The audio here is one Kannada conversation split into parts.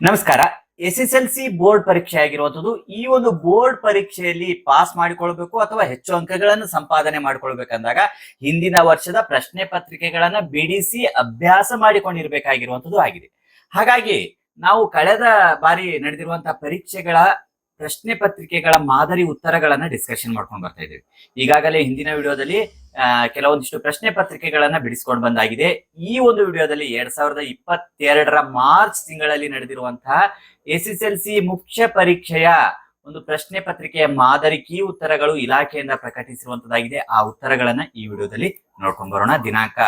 ನಮಸ್ಕಾರ. S S L C board ಪರೀಕ್ಷೆ ಆಗಿರುವಂತದ್ದು ಈ ಒಂದು ಬೋರ್ಡ್ ಪರೀಕ್ಷೆಯಲ್ಲಿ ಪಾಸ್ ಮಾಡಿಕೊಳ್ಬೇಕು ಅಥವಾ ಹೆಚ್ಚು ಅಂಕಗಳನ್ನು ಸಂಪಾದನೆ ಮಾಡಿಕೊಳ್ಬೇಕಂದಾಗ ಹಿಂದಿನ ವರ್ಷದ ಪ್ರಶ್ನೆ ಪತ್ರಿಕೆಗಳನ್ನ ಬಿಡಿಸಿ ಅಭ್ಯಾಸ ಮಾಡಿಕೊಂಡಿರ್ಬೇಕಾಗಿರುವಂತದ್ದು ಆಗಿದೆ. ಹಾಗಾಗಿ ನಾವು ಕಳೆದ ಬಾರಿ ನಡೆದಿರುವಂತಹ ಪರೀಕ್ಷೆಗಳ ಪ್ರಶ್ನೆ ಪತ್ರಿಕೆಗಳ ಮಾದರಿ ಉತ್ತರಗಳನ್ನ ಡಿಸ್ಕಷನ್ ಮಾಡ್ಕೊಂಡು ಬರ್ತಾ ಇದ್ದೀವಿ. ಈಗಾಗಲೇ ಹಿಂದಿನ ವಿಡಿಯೋದಲ್ಲಿ ಕೆಲವೊಂದಿಷ್ಟು ಪ್ರಶ್ನೆ ಪತ್ರಿಕೆಗಳನ್ನ ಬಿಡಿಸ್ಕೊಂಡು ಬಂದಾಗಿದೆ. ಈ ಒಂದು ವಿಡಿಯೋದಲ್ಲಿ ಎರಡ್ ಸಾವಿರದ ಇಪ್ಪತ್ತೆರಡರ ಮಾರ್ಚ್ ತಿಂಗಳಲ್ಲಿ ನಡೆದಿರುವಂತಹ ಎಸ್ ಎಲ್ ಸಿ ಮುಖ್ಯ ಪರೀಕ್ಷೆಯ ಒಂದು ಪ್ರಶ್ನೆ ಪತ್ರಿಕೆಯ ಮಾದರಿ ಕೀ ಉತ್ತರಗಳು ಇಲಾಖೆಯಿಂದ ಪ್ರಕಟಿಸಿರುವಂತದ್ದಾಗಿದೆ. ಆ ಉತ್ತರಗಳನ್ನ ಈ ವಿಡಿಯೋದಲ್ಲಿ ನೋಡ್ಕೊಂಡ್ ಬರೋಣ. ದಿನಾಂಕ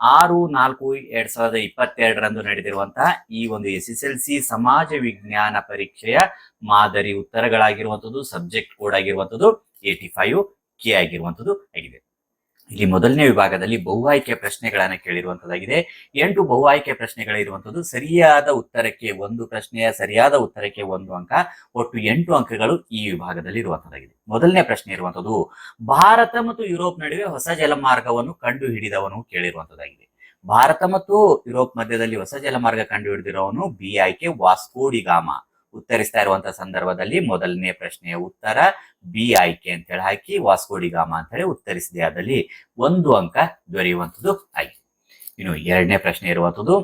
ಆರು, ನಾಲ್ಕು, ಎರಡ್ ಸಾವಿರದ ಇಪ್ಪತ್ತೆರಡರಂದು ನಡೆದಿರುವಂತಹ ಈ ಒಂದು ಎಸ್ ಎಸ್ ಎಲ್ ಸಿ ಸಮಾಜ ವಿಜ್ಞಾನ ಪರೀಕ್ಷೆಯ ಮಾದರಿ ಉತ್ತರಗಳಾಗಿರುವಂತದ್ದು ಸಬ್ಜೆಕ್ಟ್ ಕೋಡ್ ಆಗಿರುವಂಥದ್ದು ಏಟಿ ಫೈವ್ ಕೆ ಆಗಿರುವಂತದ್ದು ಆಗಿದೆ. ಇಲ್ಲಿ ಮೊದಲನೇ ವಿಭಾಗದಲ್ಲಿ ಬಹು ಆಯ್ಕೆ ಪ್ರಶ್ನೆಗಳನ್ನ ಕೇಳಿರುವಂತದ್ದಾಗಿದೆ. ಎಂಟು ಬಹು ಆಯ್ಕೆ ಪ್ರಶ್ನೆಗಳಿರುವಂತದ್ದು ಸರಿಯಾದ ಉತ್ತರಕ್ಕೆ ಒಂದು ಪ್ರಶ್ನೆಯ ಸರಿಯಾದ ಉತ್ತರಕ್ಕೆ ಒಂದು ಅಂಕ, ಒಟ್ಟು ಎಂಟು ಅಂಕಗಳು ಈ ವಿಭಾಗದಲ್ಲಿ ಇರುವಂತದ್ದಾಗಿದೆ. ಮೊದಲನೇ ಪ್ರಶ್ನೆ ಇರುವಂತದ್ದು, ಭಾರತ ಮತ್ತು ಯುರೋಪ್ ನಡುವೆ ಹೊಸ ಜಲಮಾರ್ಗವನ್ನು ಕಂಡು ಹಿಡಿದವನು ಕೇಳಿರುವಂತದ್ದಾಗಿದೆ. ಭಾರತ ಮತ್ತು ಯುರೋಪ್ ಮಧ್ಯದಲ್ಲಿ ಹೊಸ ಜಲಮಾರ್ಗ ಕಂಡು ಹಿಡಿದಿರುವವನು ಬಿ ಆಯ್ಕೆ ವಾಸ್ಕೋಡಿಗಾಮ ಉತ್ತರಿಸ್ತಾ ಇರುವಂತಹ ಸಂದರ್ಭದಲ್ಲಿ ಮೊದಲನೇ ಪ್ರಶ್ನೆಯ ಉತ್ತರ ಬಿ ಆಯ್ಕೆ ಅಂತ ಹೇಳಿ ಹಾಕಿ ವಾಸ್ಕೋಡಿಗಾಮ ಅಂತ ಹೇಳಿ ಉತ್ತರಿಸಿದೆ. ಅದಲ್ಲಿ ಒಂದು ಅಂಕ ದೊರೆಯುವಂಥದ್ದು ಆಯ್ಕೆ. ಇನ್ನು ಎರಡನೇ ಪ್ರಶ್ನೆ ಇರುವಂಥದ್ದು,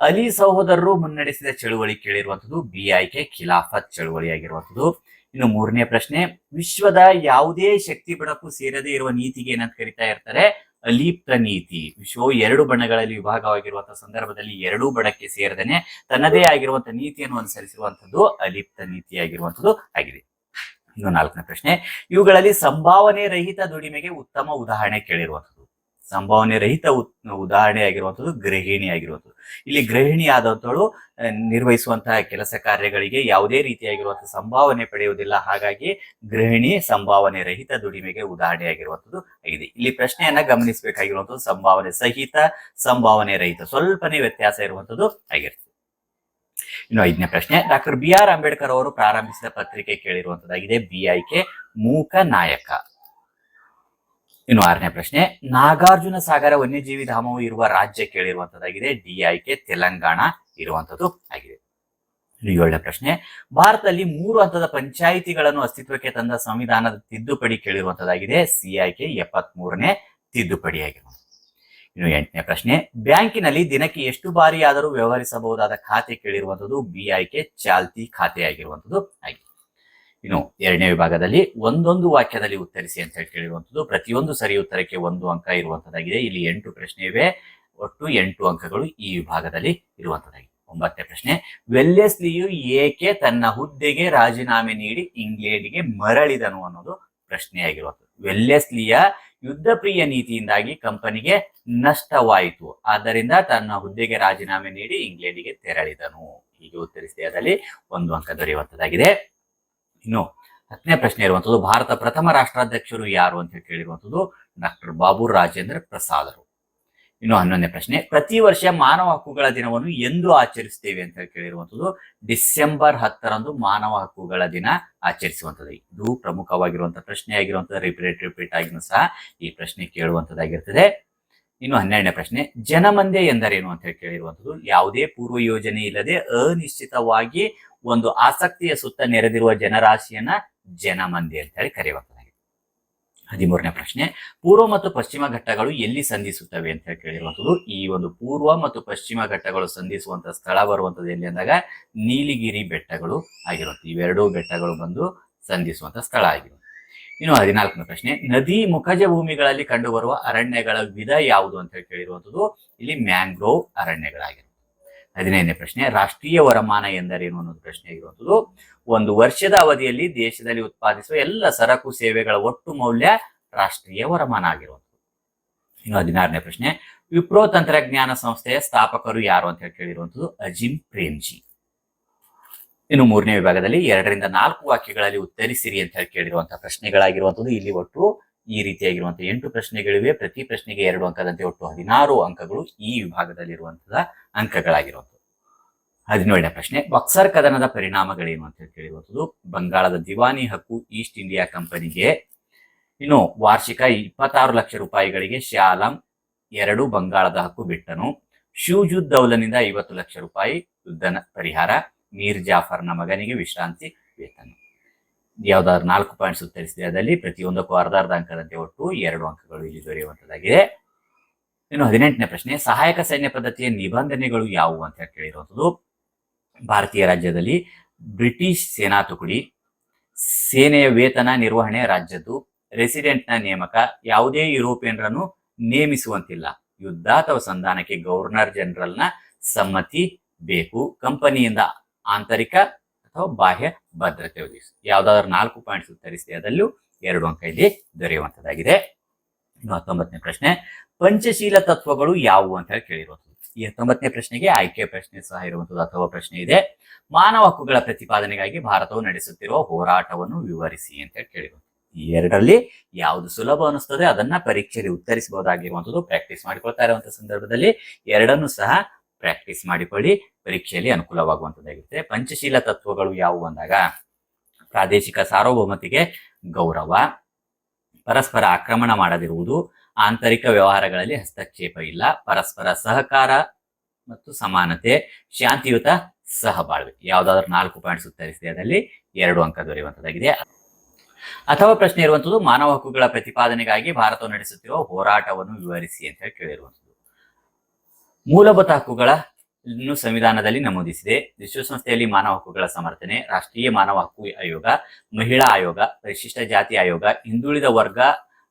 ಅಲಿ ಸಹೋದರರು ಮುನ್ನಡೆಸಿದ ಚಳುವಳಿ ಕೇಳಿರುವಂಥದ್ದು ಬಿ ಆಯ್ಕೆ, ಖಿಲಾಫತ್ ಚಳುವಳಿ ಆಗಿರುವಂಥದ್ದು. ಇನ್ನು ಮೂರನೇ ಪ್ರಶ್ನೆ, ವಿಶ್ವದ ಯಾವುದೇ ಶಕ್ತಿ ಬಿಡಕ್ಕೂ ಸೇರದೇ ಇರುವ ನೀತಿಗೆ ಏನಂತ ಕರಿತಾ ಇರ್ತಾರೆ? ಅಲೀಪ್ತ ನೀತಿ ವಿಶ್ವವು ಎರಡು ಬಣ್ಣಗಳಲ್ಲಿ ವಿಭಾಗವಾಗಿರುವಂತಹ ಸಂದರ್ಭದಲ್ಲಿ ಎರಡೂ ಬಣಕ್ಕೆ ಸೇರದನೆ, ತನ್ನದೇ ಆಗಿರುವಂತಹ ನೀತಿಯನ್ನು ಅನುಸರಿಸಿರುವಂತದ್ದು ಅಲಿಪ್ತ ನೀತಿಯಾಗಿರುವಂತದ್ದು ಆಗಿದೆ. ಇನ್ನು ನಾಲ್ಕನೇ ಪ್ರಶ್ನೆ, ಇವುಗಳಲ್ಲಿ ಸಂಭಾವನೆ ರಹಿತ ದುಡಿಮೆಗೆ ಉತ್ತಮ ಉದಾಹರಣೆ ಕೇಳಿರುವಂತದ್ದು ಸಂಭಾವನೆ ರಹಿತ ಉದಾಹರಣೆ ಆಗಿರುವಂಥದ್ದು ಗೃಹಿಣಿ ಆಗಿರುವಂಥದ್ದು ಇಲ್ಲಿ ಗೃಹಿಣಿ ಆದಂಥಳು ನಿರ್ವಹಿಸುವಂತಹ ಕೆಲಸ ಕಾರ್ಯಗಳಿಗೆ ಯಾವುದೇ ರೀತಿಯಾಗಿರುವಂತಹ ಸಂಭಾವನೆ ಪಡೆಯುವುದಿಲ್ಲ. ಹಾಗಾಗಿ ಗೃಹಿಣಿ ಸಂಭಾವನೆ ರಹಿತ ದುಡಿಮೆಗೆ ಉದಾಹರಣೆ ಆಗಿರುವಂಥದ್ದು ಆಗಿದೆ. ಇಲ್ಲಿ ಪ್ರಶ್ನೆಯನ್ನ ಗಮನಿಸಬೇಕಾಗಿರುವಂಥದ್ದು ಸಂಭಾವನೆ ಸಹಿತ, ಸಂಭಾವನೆ ರಹಿತ. ಸ್ವಲ್ಪನೇ ವ್ಯತ್ಯಾಸ ಇರುವಂಥದ್ದು ಆಗಿರ್ತದೆ ಇನ್ನು ಐದನೇ ಪ್ರಶ್ನೆ, ಡಾಕ್ಟರ್ ಬಿ ಆರ್ ಅಂಬೇಡ್ಕರ್ ಅವರು ಪ್ರಾರಂಭಿಸಿದ ಪತ್ರಿಕೆ ಕೇಳಿರುವಂತದ್ದಾಗಿದೆ ಬಿ ಆಯ್ಕೆ ಮೂಕ ನಾಯಕ. ಇನ್ನು ಆರನೇ ಪ್ರಶ್ನೆ, ನಾಗಾರ್ಜುನ ಸಾಗರ ವನ್ಯಜೀವಿ ಧಾಮವು ಇರುವ ರಾಜ್ಯ ಕೇಳಿರುವಂತದ್ದಾಗಿದೆ. ಡಿ ಆಯ್ಕೆ ತೆಲಂಗಾಣ ಇರುವಂತದ್ದು ಆಗಿದೆ. ಏಳನೇ ಪ್ರಶ್ನೆ, ಭಾರತದಲ್ಲಿ ಮೂರು ಹಂತದ ಪಂಚಾಯಿತಿಗಳನ್ನು ಅಸ್ತಿತ್ವಕ್ಕೆ ತಂದ ಸಂವಿಧಾನದ ತಿದ್ದುಪಡಿ ಕೇಳಿರುವಂತದ್ದಾಗಿದೆ. ಸಿ ಆಯ್ಕೆ ಎಪ್ಪತ್ತ್ ಮೂರನೇ ತಿದ್ದುಪಡಿ ಆಗಿರುವಂತದ್ದು ಇನ್ನು ಎಂಟನೇ ಪ್ರಶ್ನೆ, ಬ್ಯಾಂಕಿನಲ್ಲಿ ದಿನಕ್ಕೆ ಎಷ್ಟು ಬಾರಿ ಆದರೂ ವ್ಯವಹರಿಸಬಹುದಾದ ಖಾತೆ ಕೇಳಿರುವಂತದ್ದು. ಬಿ ಆಯ್ಕೆ ಚಾಲ್ತಿ ಖಾತೆ ಆಗಿರುವಂತದ್ದು ಆಗಿದೆ. ಇನ್ನು ಎರಡನೇ ವಿಭಾಗದಲ್ಲಿ ಒಂದೊಂದು ವಾಕ್ಯದಲ್ಲಿ ಉತ್ತರಿಸಿ ಅಂತ ಹೇಳಿ ಕೇಳಿರುವಂಥದ್ದು. ಪ್ರತಿಯೊಂದು ಸರಿ ಉತ್ತರಕ್ಕೆ ಒಂದು ಅಂಕ ಇರುವಂತದ್ದಾಗಿದೆ ಇಲ್ಲಿ ಎಂಟು ಪ್ರಶ್ನೆ ಇವೆ. ಒಟ್ಟು ಎಂಟು ಅಂಕಗಳು ಈ ವಿಭಾಗದಲ್ಲಿ ಇರುವಂತದ್ದಾಗಿದೆ ಒಂಬತ್ತನೇ ಪ್ರಶ್ನೆ, ವೆಲ್ಲೆಸ್ಲಿಯು ಏಕೆ ತನ್ನ ಹುದ್ದೆಗೆ ರಾಜೀನಾಮೆ ನೀಡಿ ಇಂಗ್ಲೆಂಡ್ಗೆ ಮರಳಿದನು ಅನ್ನೋದು ಪ್ರಶ್ನೆಯಾಗಿರುವಂಥದ್ದು. ವೆಲ್ಲೆಸ್ಲಿಯ ಯುದ್ಧ ಪ್ರಿಯ ನೀತಿಯಿಂದಾಗಿ ಕಂಪನಿಗೆ ನಷ್ಟವಾಯಿತು. ಆದ್ದರಿಂದ ತನ್ನ ಹುದ್ದೆಗೆ ರಾಜೀನಾಮೆ ನೀಡಿ ಇಂಗ್ಲೆಂಡಿಗೆ ತೆರಳಿದನು. ಹೀಗೆ ಉತ್ತರಿಸಿದೆ ಅದರಲ್ಲಿ ಒಂದು ಅಂಕ ದೊರೆಯುವಂತದ್ದಾಗಿದೆ ಇನ್ನು ಹತ್ತನೇ ಪ್ರಶ್ನೆ ಇರುವಂಥದ್ದು, ಭಾರತ ಪ್ರಥಮ ರಾಷ್ಟ್ರಾಧ್ಯಕ್ಷರು ಯಾರು ಅಂತ ಹೇಳಿ ಕೇಳಿರುವಂಥದ್ದು ಡಾಕ್ಟರ್ ಬಾಬು ರಾಜೇಂದ್ರ ಪ್ರಸಾದರು ಇನ್ನು ಹನ್ನೊಂದನೇ ಪ್ರಶ್ನೆ, ಪ್ರತಿ ವರ್ಷ ಮಾನವ ಹಕ್ಕುಗಳ ದಿನವನ್ನು ಎಂದು ಆಚರಿಸುತ್ತೇವೆ ಅಂತ ಹೇಳಿ ಕೇಳಿರುವಂಥದ್ದು, ಡಿಸೆಂಬರ್ ಹತ್ತರಂದು ಮಾನವ ಹಕ್ಕುಗಳ ದಿನ ಆಚರಿಸುವಂತದ್ದು ಇದು ಪ್ರಮುಖವಾಗಿರುವಂತಹ ಪ್ರಶ್ನೆ ಆಗಿರುವಂತಹ ರಿಪೀಟ್ ರಿಪೀಟ್ ಆಗಿನೂ ಸಹ ಈ ಪ್ರಶ್ನೆ ಕೇಳುವಂಥದ್ದಾಗಿರ್ತದೆ. ಇನ್ನು ಹನ್ನೆರಡನೇ ಪ್ರಶ್ನೆ, ಜನಮಂದೆ ಎಂದರೇನು ಅಂತ ಹೇಳಿ ಕೇಳಿರುವಂಥದ್ದು, ಯಾವುದೇ ಪೂರ್ವ ಯೋಜನೆ ಇಲ್ಲದೆ ಅನಿಶ್ಚಿತವಾಗಿ ಒಂದು ಆಸಕ್ತಿಯ ಸುತ್ತ ನೆರೆದಿರುವ ಜನರಾಶಿಯನ್ನ ಜನಮಂದೆ ಅಂತ ಹೇಳಿ ಕರೆಯುವಂತದ್ದಾಗಿದೆ ಹದಿಮೂರನೇ ಪ್ರಶ್ನೆ, ಪೂರ್ವ ಮತ್ತು ಪಶ್ಚಿಮ ಘಟ್ಟಗಳು ಎಲ್ಲಿ ಸಂಧಿಸುತ್ತವೆ ಅಂತ ಹೇಳಿ ಕೇಳಿರುವಂಥದ್ದು, ಈ ಒಂದು ಪೂರ್ವ ಮತ್ತು ಪಶ್ಚಿಮ ಘಟ್ಟಗಳು ಸಂಧಿಸುವಂತ ಸ್ಥಳ ಬರುವಂತದ್ದು ಎಲ್ಲಿ ಅಂದಾಗ ನೀಲಿಗಿರಿ ಬೆಟ್ಟಗಳು ಆಗಿರುತ್ತೆ ಇವೆರಡೂ ಬೆಟ್ಟಗಳು ಬಂದು ಸಂಧಿಸುವಂತ ಸ್ಥಳ ಆಗಿರುತ್ತೆ ಇನ್ನು ಹದಿನಾಲ್ಕನೇ ಪ್ರಶ್ನೆ, ನದಿ ಮುಖಜ ಭೂಮಿಗಳಲ್ಲಿ ಕಂಡುಬರುವ ಅರಣ್ಯಗಳ ವಿಧ ಯಾವುದು ಅಂತ ಹೇಳಿ ಕೇಳಿರುವಂಥದ್ದು, ಇಲ್ಲಿ ಮ್ಯಾಂಗ್ರೋವ್ ಅರಣ್ಯಗಳಾಗಿರುತ್ತೆ ಹದಿನೈದನೇ ಪ್ರಶ್ನೆ, ರಾಷ್ಟ್ರೀಯ ವರಮಾನ ಎಂದರೇನು ಅನ್ನೋದು ಪ್ರಶ್ನೆ ಇರುವಂಥದ್ದು. ಒಂದು ವರ್ಷದ ಅವಧಿಯಲ್ಲಿ ದೇಶದಲ್ಲಿ ಉತ್ಪಾದಿಸುವ ಎಲ್ಲ ಸರಕು ಸೇವೆಗಳ ಒಟ್ಟು ಮೌಲ್ಯ ರಾಷ್ಟ್ರೀಯ ವರಮಾನ ಆಗಿರುವಂಥದ್ದು. ಇನ್ನು ಹದಿನಾರನೇ ಪ್ರಶ್ನೆ, ವಿಪ್ರೋ ತಂತ್ರಜ್ಞಾನ ಸಂಸ್ಥೆಯ ಸ್ಥಾಪಕರು ಯಾರು ಅಂತ ಹೇಳಿ ಕೇಳಿರುವಂಥದ್ದು, ಅಜಿಮ್ ಪ್ರೇಮ್ಜಿ. ಇನ್ನು ಮೂರನೇ ವಿಭಾಗದಲ್ಲಿ ಎರಡರಿಂದ ನಾಲ್ಕು ವಾಕ್ಯಗಳಲ್ಲಿ ಉತ್ತರಿಸಿರಿ ಅಂತ ಹೇಳಿ ಕೇಳಿರುವಂತಹ ಪ್ರಶ್ನೆಗಳಾಗಿರುವಂಥದ್ದು. ಇಲ್ಲಿ ಒಟ್ಟು ಈ ರೀತಿಯಾಗಿರುವಂತಹ ಎಂಟು ಪ್ರಶ್ನೆಗಳಿವೆ. ಪ್ರತಿ ಪ್ರಶ್ನೆಗೆ ಎರಡು ಅಂಕದಂತೆ ಒಟ್ಟು ಹದಿನಾರು ಅಂಕಗಳು ಈ ವಿಭಾಗದಲ್ಲಿರುವಂತಹ ಅಂಕಗಳಾಗಿರುವಂಥದ್ದು. ಹದಿನೇಳನೇ ಪ್ರಶ್ನೆ, ಬಕ್ಸರ್ ಕದನದ ಪರಿಣಾಮಗಳೇನು ಅಂತ ಹೇಳಿ ಕೇಳಿರುವಂಥದ್ದು ಬಂಗಾಳದ ದಿವಾನಿ ಹಕ್ಕು ಈಸ್ಟ್ ಇಂಡಿಯಾ ಕಂಪನಿಗೆ ಇನ್ನು ವಾರ್ಷಿಕ ಇಪ್ಪತ್ತಾರು ಲಕ್ಷ ರೂಪಾಯಿಗಳಿಗೆ ಶ್ಯಾಲಂ ಎರಡು ಬಂಗಾಳದ ಹಕ್ಕು ಬಿಟ್ಟನು. ಶೂಜುದ್ ದೌಲನಿಂದ ಐವತ್ತು ಲಕ್ಷ ರೂಪಾಯಿ ಯುದ್ಧನ ಪರಿಹಾರ, ಮೀರ್ ಜಾಫರ್ನ ಮಗನಿಗೆ ವಿಶ್ರಾಂತಿ ವೇತನ. ಯಾವ್ದಾದ್ರು ನಾಲ್ಕು ಪಾಯಿಂಟ್ಸ್ ಉತ್ತರಿಸಿದೆ ಅದರಲ್ಲಿ ಪ್ರತಿಯೊಂದಕ್ಕೂ ಅರ್ಧ ಅರ್ಧ ಅಂಕದಂತೆ ಒಟ್ಟು ಎರಡು ಅಂಕಗಳು ಇಲ್ಲಿ ದೊರೆಯುವಂತದ್ದಾಗಿದೆ ಇನ್ನು ಹದಿನೆಂಟನೇ ಪ್ರಶ್ನೆ, ಸಹಾಯಕ ಸೈನ್ಯ ಪದ್ಧತಿಯ ನಿಬಂಧನೆಗಳು ಯಾವುವು ಅಂತ ಕೇಳಿರುವಂಥದ್ದು. ಭಾರತೀಯ ರಾಜ್ಯದಲ್ಲಿ ಬ್ರಿಟಿಷ್ ಸೇನಾ ತುಕಡಿ, ಸೇನೆಯ ವೇತನ ನಿರ್ವಹಣೆ ರಾಜ್ಯದ್ದು ರೆಸಿಡೆಂಟ್ನ ನೇಮಕ, ಯಾವುದೇ ಯುರೋಪಿಯನ್ರನ್ನು ನೇಮಿಸುವಂತಿಲ್ಲ. ಯುದ್ಧ ಅಥವಾ ಸಂಧಾನಕ್ಕೆ ಗವರ್ನರ್ ಜನರಲ್ನ ಸಮ್ಮತಿ ಬೇಕು. ಕಂಪನಿಯಿಂದ ಆಂತರಿಕ ಅಥವಾ ಬಾಹ್ಯ ಭದ್ರತೆ ಒದಗಿಸಿ ಯಾವ್ದಾದ್ರು ನಾಲ್ಕು ಪಾಯಿಂಟ್ಸ್ ಉತ್ತರಿಸಿದೆ ಅದಲ್ಲೂ ಎರಡು ಅಂಕ ಇಲ್ಲಿ ದೊರೆಯುವಂತದ್ದಾಗಿದೆ ಇನ್ನು ಹತ್ತೊಂಬತ್ತನೇ ಪ್ರಶ್ನೆ, ಪಂಚಶೀಲ ತತ್ವಗಳು ಯಾವುವು ಅಂತ ಹೇಳಿ ಕೇಳಿರುವಂಥದ್ದು. ಈ ಹತ್ತೊಂಬತ್ತನೇ ಪ್ರಶ್ನೆಗೆ ಆಯ್ಕೆ ಪ್ರಶ್ನೆ ಸಹ ಇರುವಂಥದ್ದು ಅಥವಾ ಪ್ರಶ್ನೆ ಇದೆ. ಮಾನವ ಹಕ್ಕುಗಳ ಪ್ರತಿಪಾದನೆಗಾಗಿ ಭಾರತವು ನಡೆಸುತ್ತಿರುವ ಹೋರಾಟವನ್ನು ವಿವರಿಸಿ ಅಂತ ಹೇಳಿ ಕೇಳಿರುವಂಥದ್ದು. ಈ ಎರಡರಲ್ಲಿ ಯಾವುದು ಸುಲಭ ಅನಿಸ್ತದೆ ಅದನ್ನ ಪರೀಕ್ಷೆಯಲ್ಲಿ ಉತ್ತರಿಸಬಹುದಾಗಿರುವಂಥದ್ದು ಪ್ರಾಕ್ಟೀಸ್ ಮಾಡಿಕೊಳ್ತಾ ಇರುವಂತಹ ಸಂದರ್ಭದಲ್ಲಿ ಎರಡನ್ನು ಸಹ ಪ್ರಾಕ್ಟೀಸ್ ಮಾಡಿಕೊಳ್ಳಿ, ಪರೀಕ್ಷೆಯಲ್ಲಿ ಅನುಕೂಲವಾಗುವಂತದ್ದಾಗಿರುತ್ತೆ ಪಂಚಶೀಲ ತತ್ವಗಳು ಯಾವುವು ಅಂದಾಗ, ಪ್ರಾದೇಶಿಕ ಸಾರ್ವಭೌಮತೆಗೆ ಗೌರವ, ಪರಸ್ಪರ ಆಕ್ರಮಣ ಮಾಡದಿರುವುದು, ಆಂತರಿಕ ವ್ಯವಹಾರಗಳಲ್ಲಿ ಹಸ್ತಕ್ಷೇಪ ಇಲ್ಲ, ಪರಸ್ಪರ ಸಹಕಾರ ಮತ್ತು ಸಮಾನತೆ, ಶಾಂತಿಯುತ ಸಹಬಾಳ್ವೆ. ಯಾವ್ದಾದ್ರು ನಾಲ್ಕು ಪಾಯಿಂಟ್ಸ್ ಉತ್ತರಿಸಿದೆ ಅದರಲ್ಲಿ ಎರಡು ಅಂಕ ದೊರೆಯುವಂತದ್ದಾಗಿದೆ ಅಥವಾ ಪ್ರಶ್ನೆ ಇರುವಂಥದ್ದು, ಮಾನವ ಹಕ್ಕುಗಳ ಪ್ರತಿಪಾದನೆಗಾಗಿ ಭಾರತವು ನಡೆಸುತ್ತಿರುವ ಹೋರಾಟವನ್ನು ವಿವರಿಸಿ ಅಂತ ಹೇಳಿ ಕೇಳಿರುವಂತದ್ದು ಮೂಲಭೂತ ಹಕ್ಕುಗಳನ್ನು ಸಂವಿಧಾನದಲ್ಲಿ ನಮೂದಿಸಿದೆ. ವಿಶ್ವಸಂಸ್ಥೆಯಲ್ಲಿ ಮಾನವ ಹಕ್ಕುಗಳ ಸಮರ್ಥನೆ, ರಾಷ್ಟ್ರೀಯ ಮಾನವ ಹಕ್ಕು ಆಯೋಗ, ಮಹಿಳಾ ಆಯೋಗ, ಪರಿಶಿಷ್ಟ ಜಾತಿ ಆಯೋಗ, ಹಿಂದುಳಿದ ವರ್ಗ,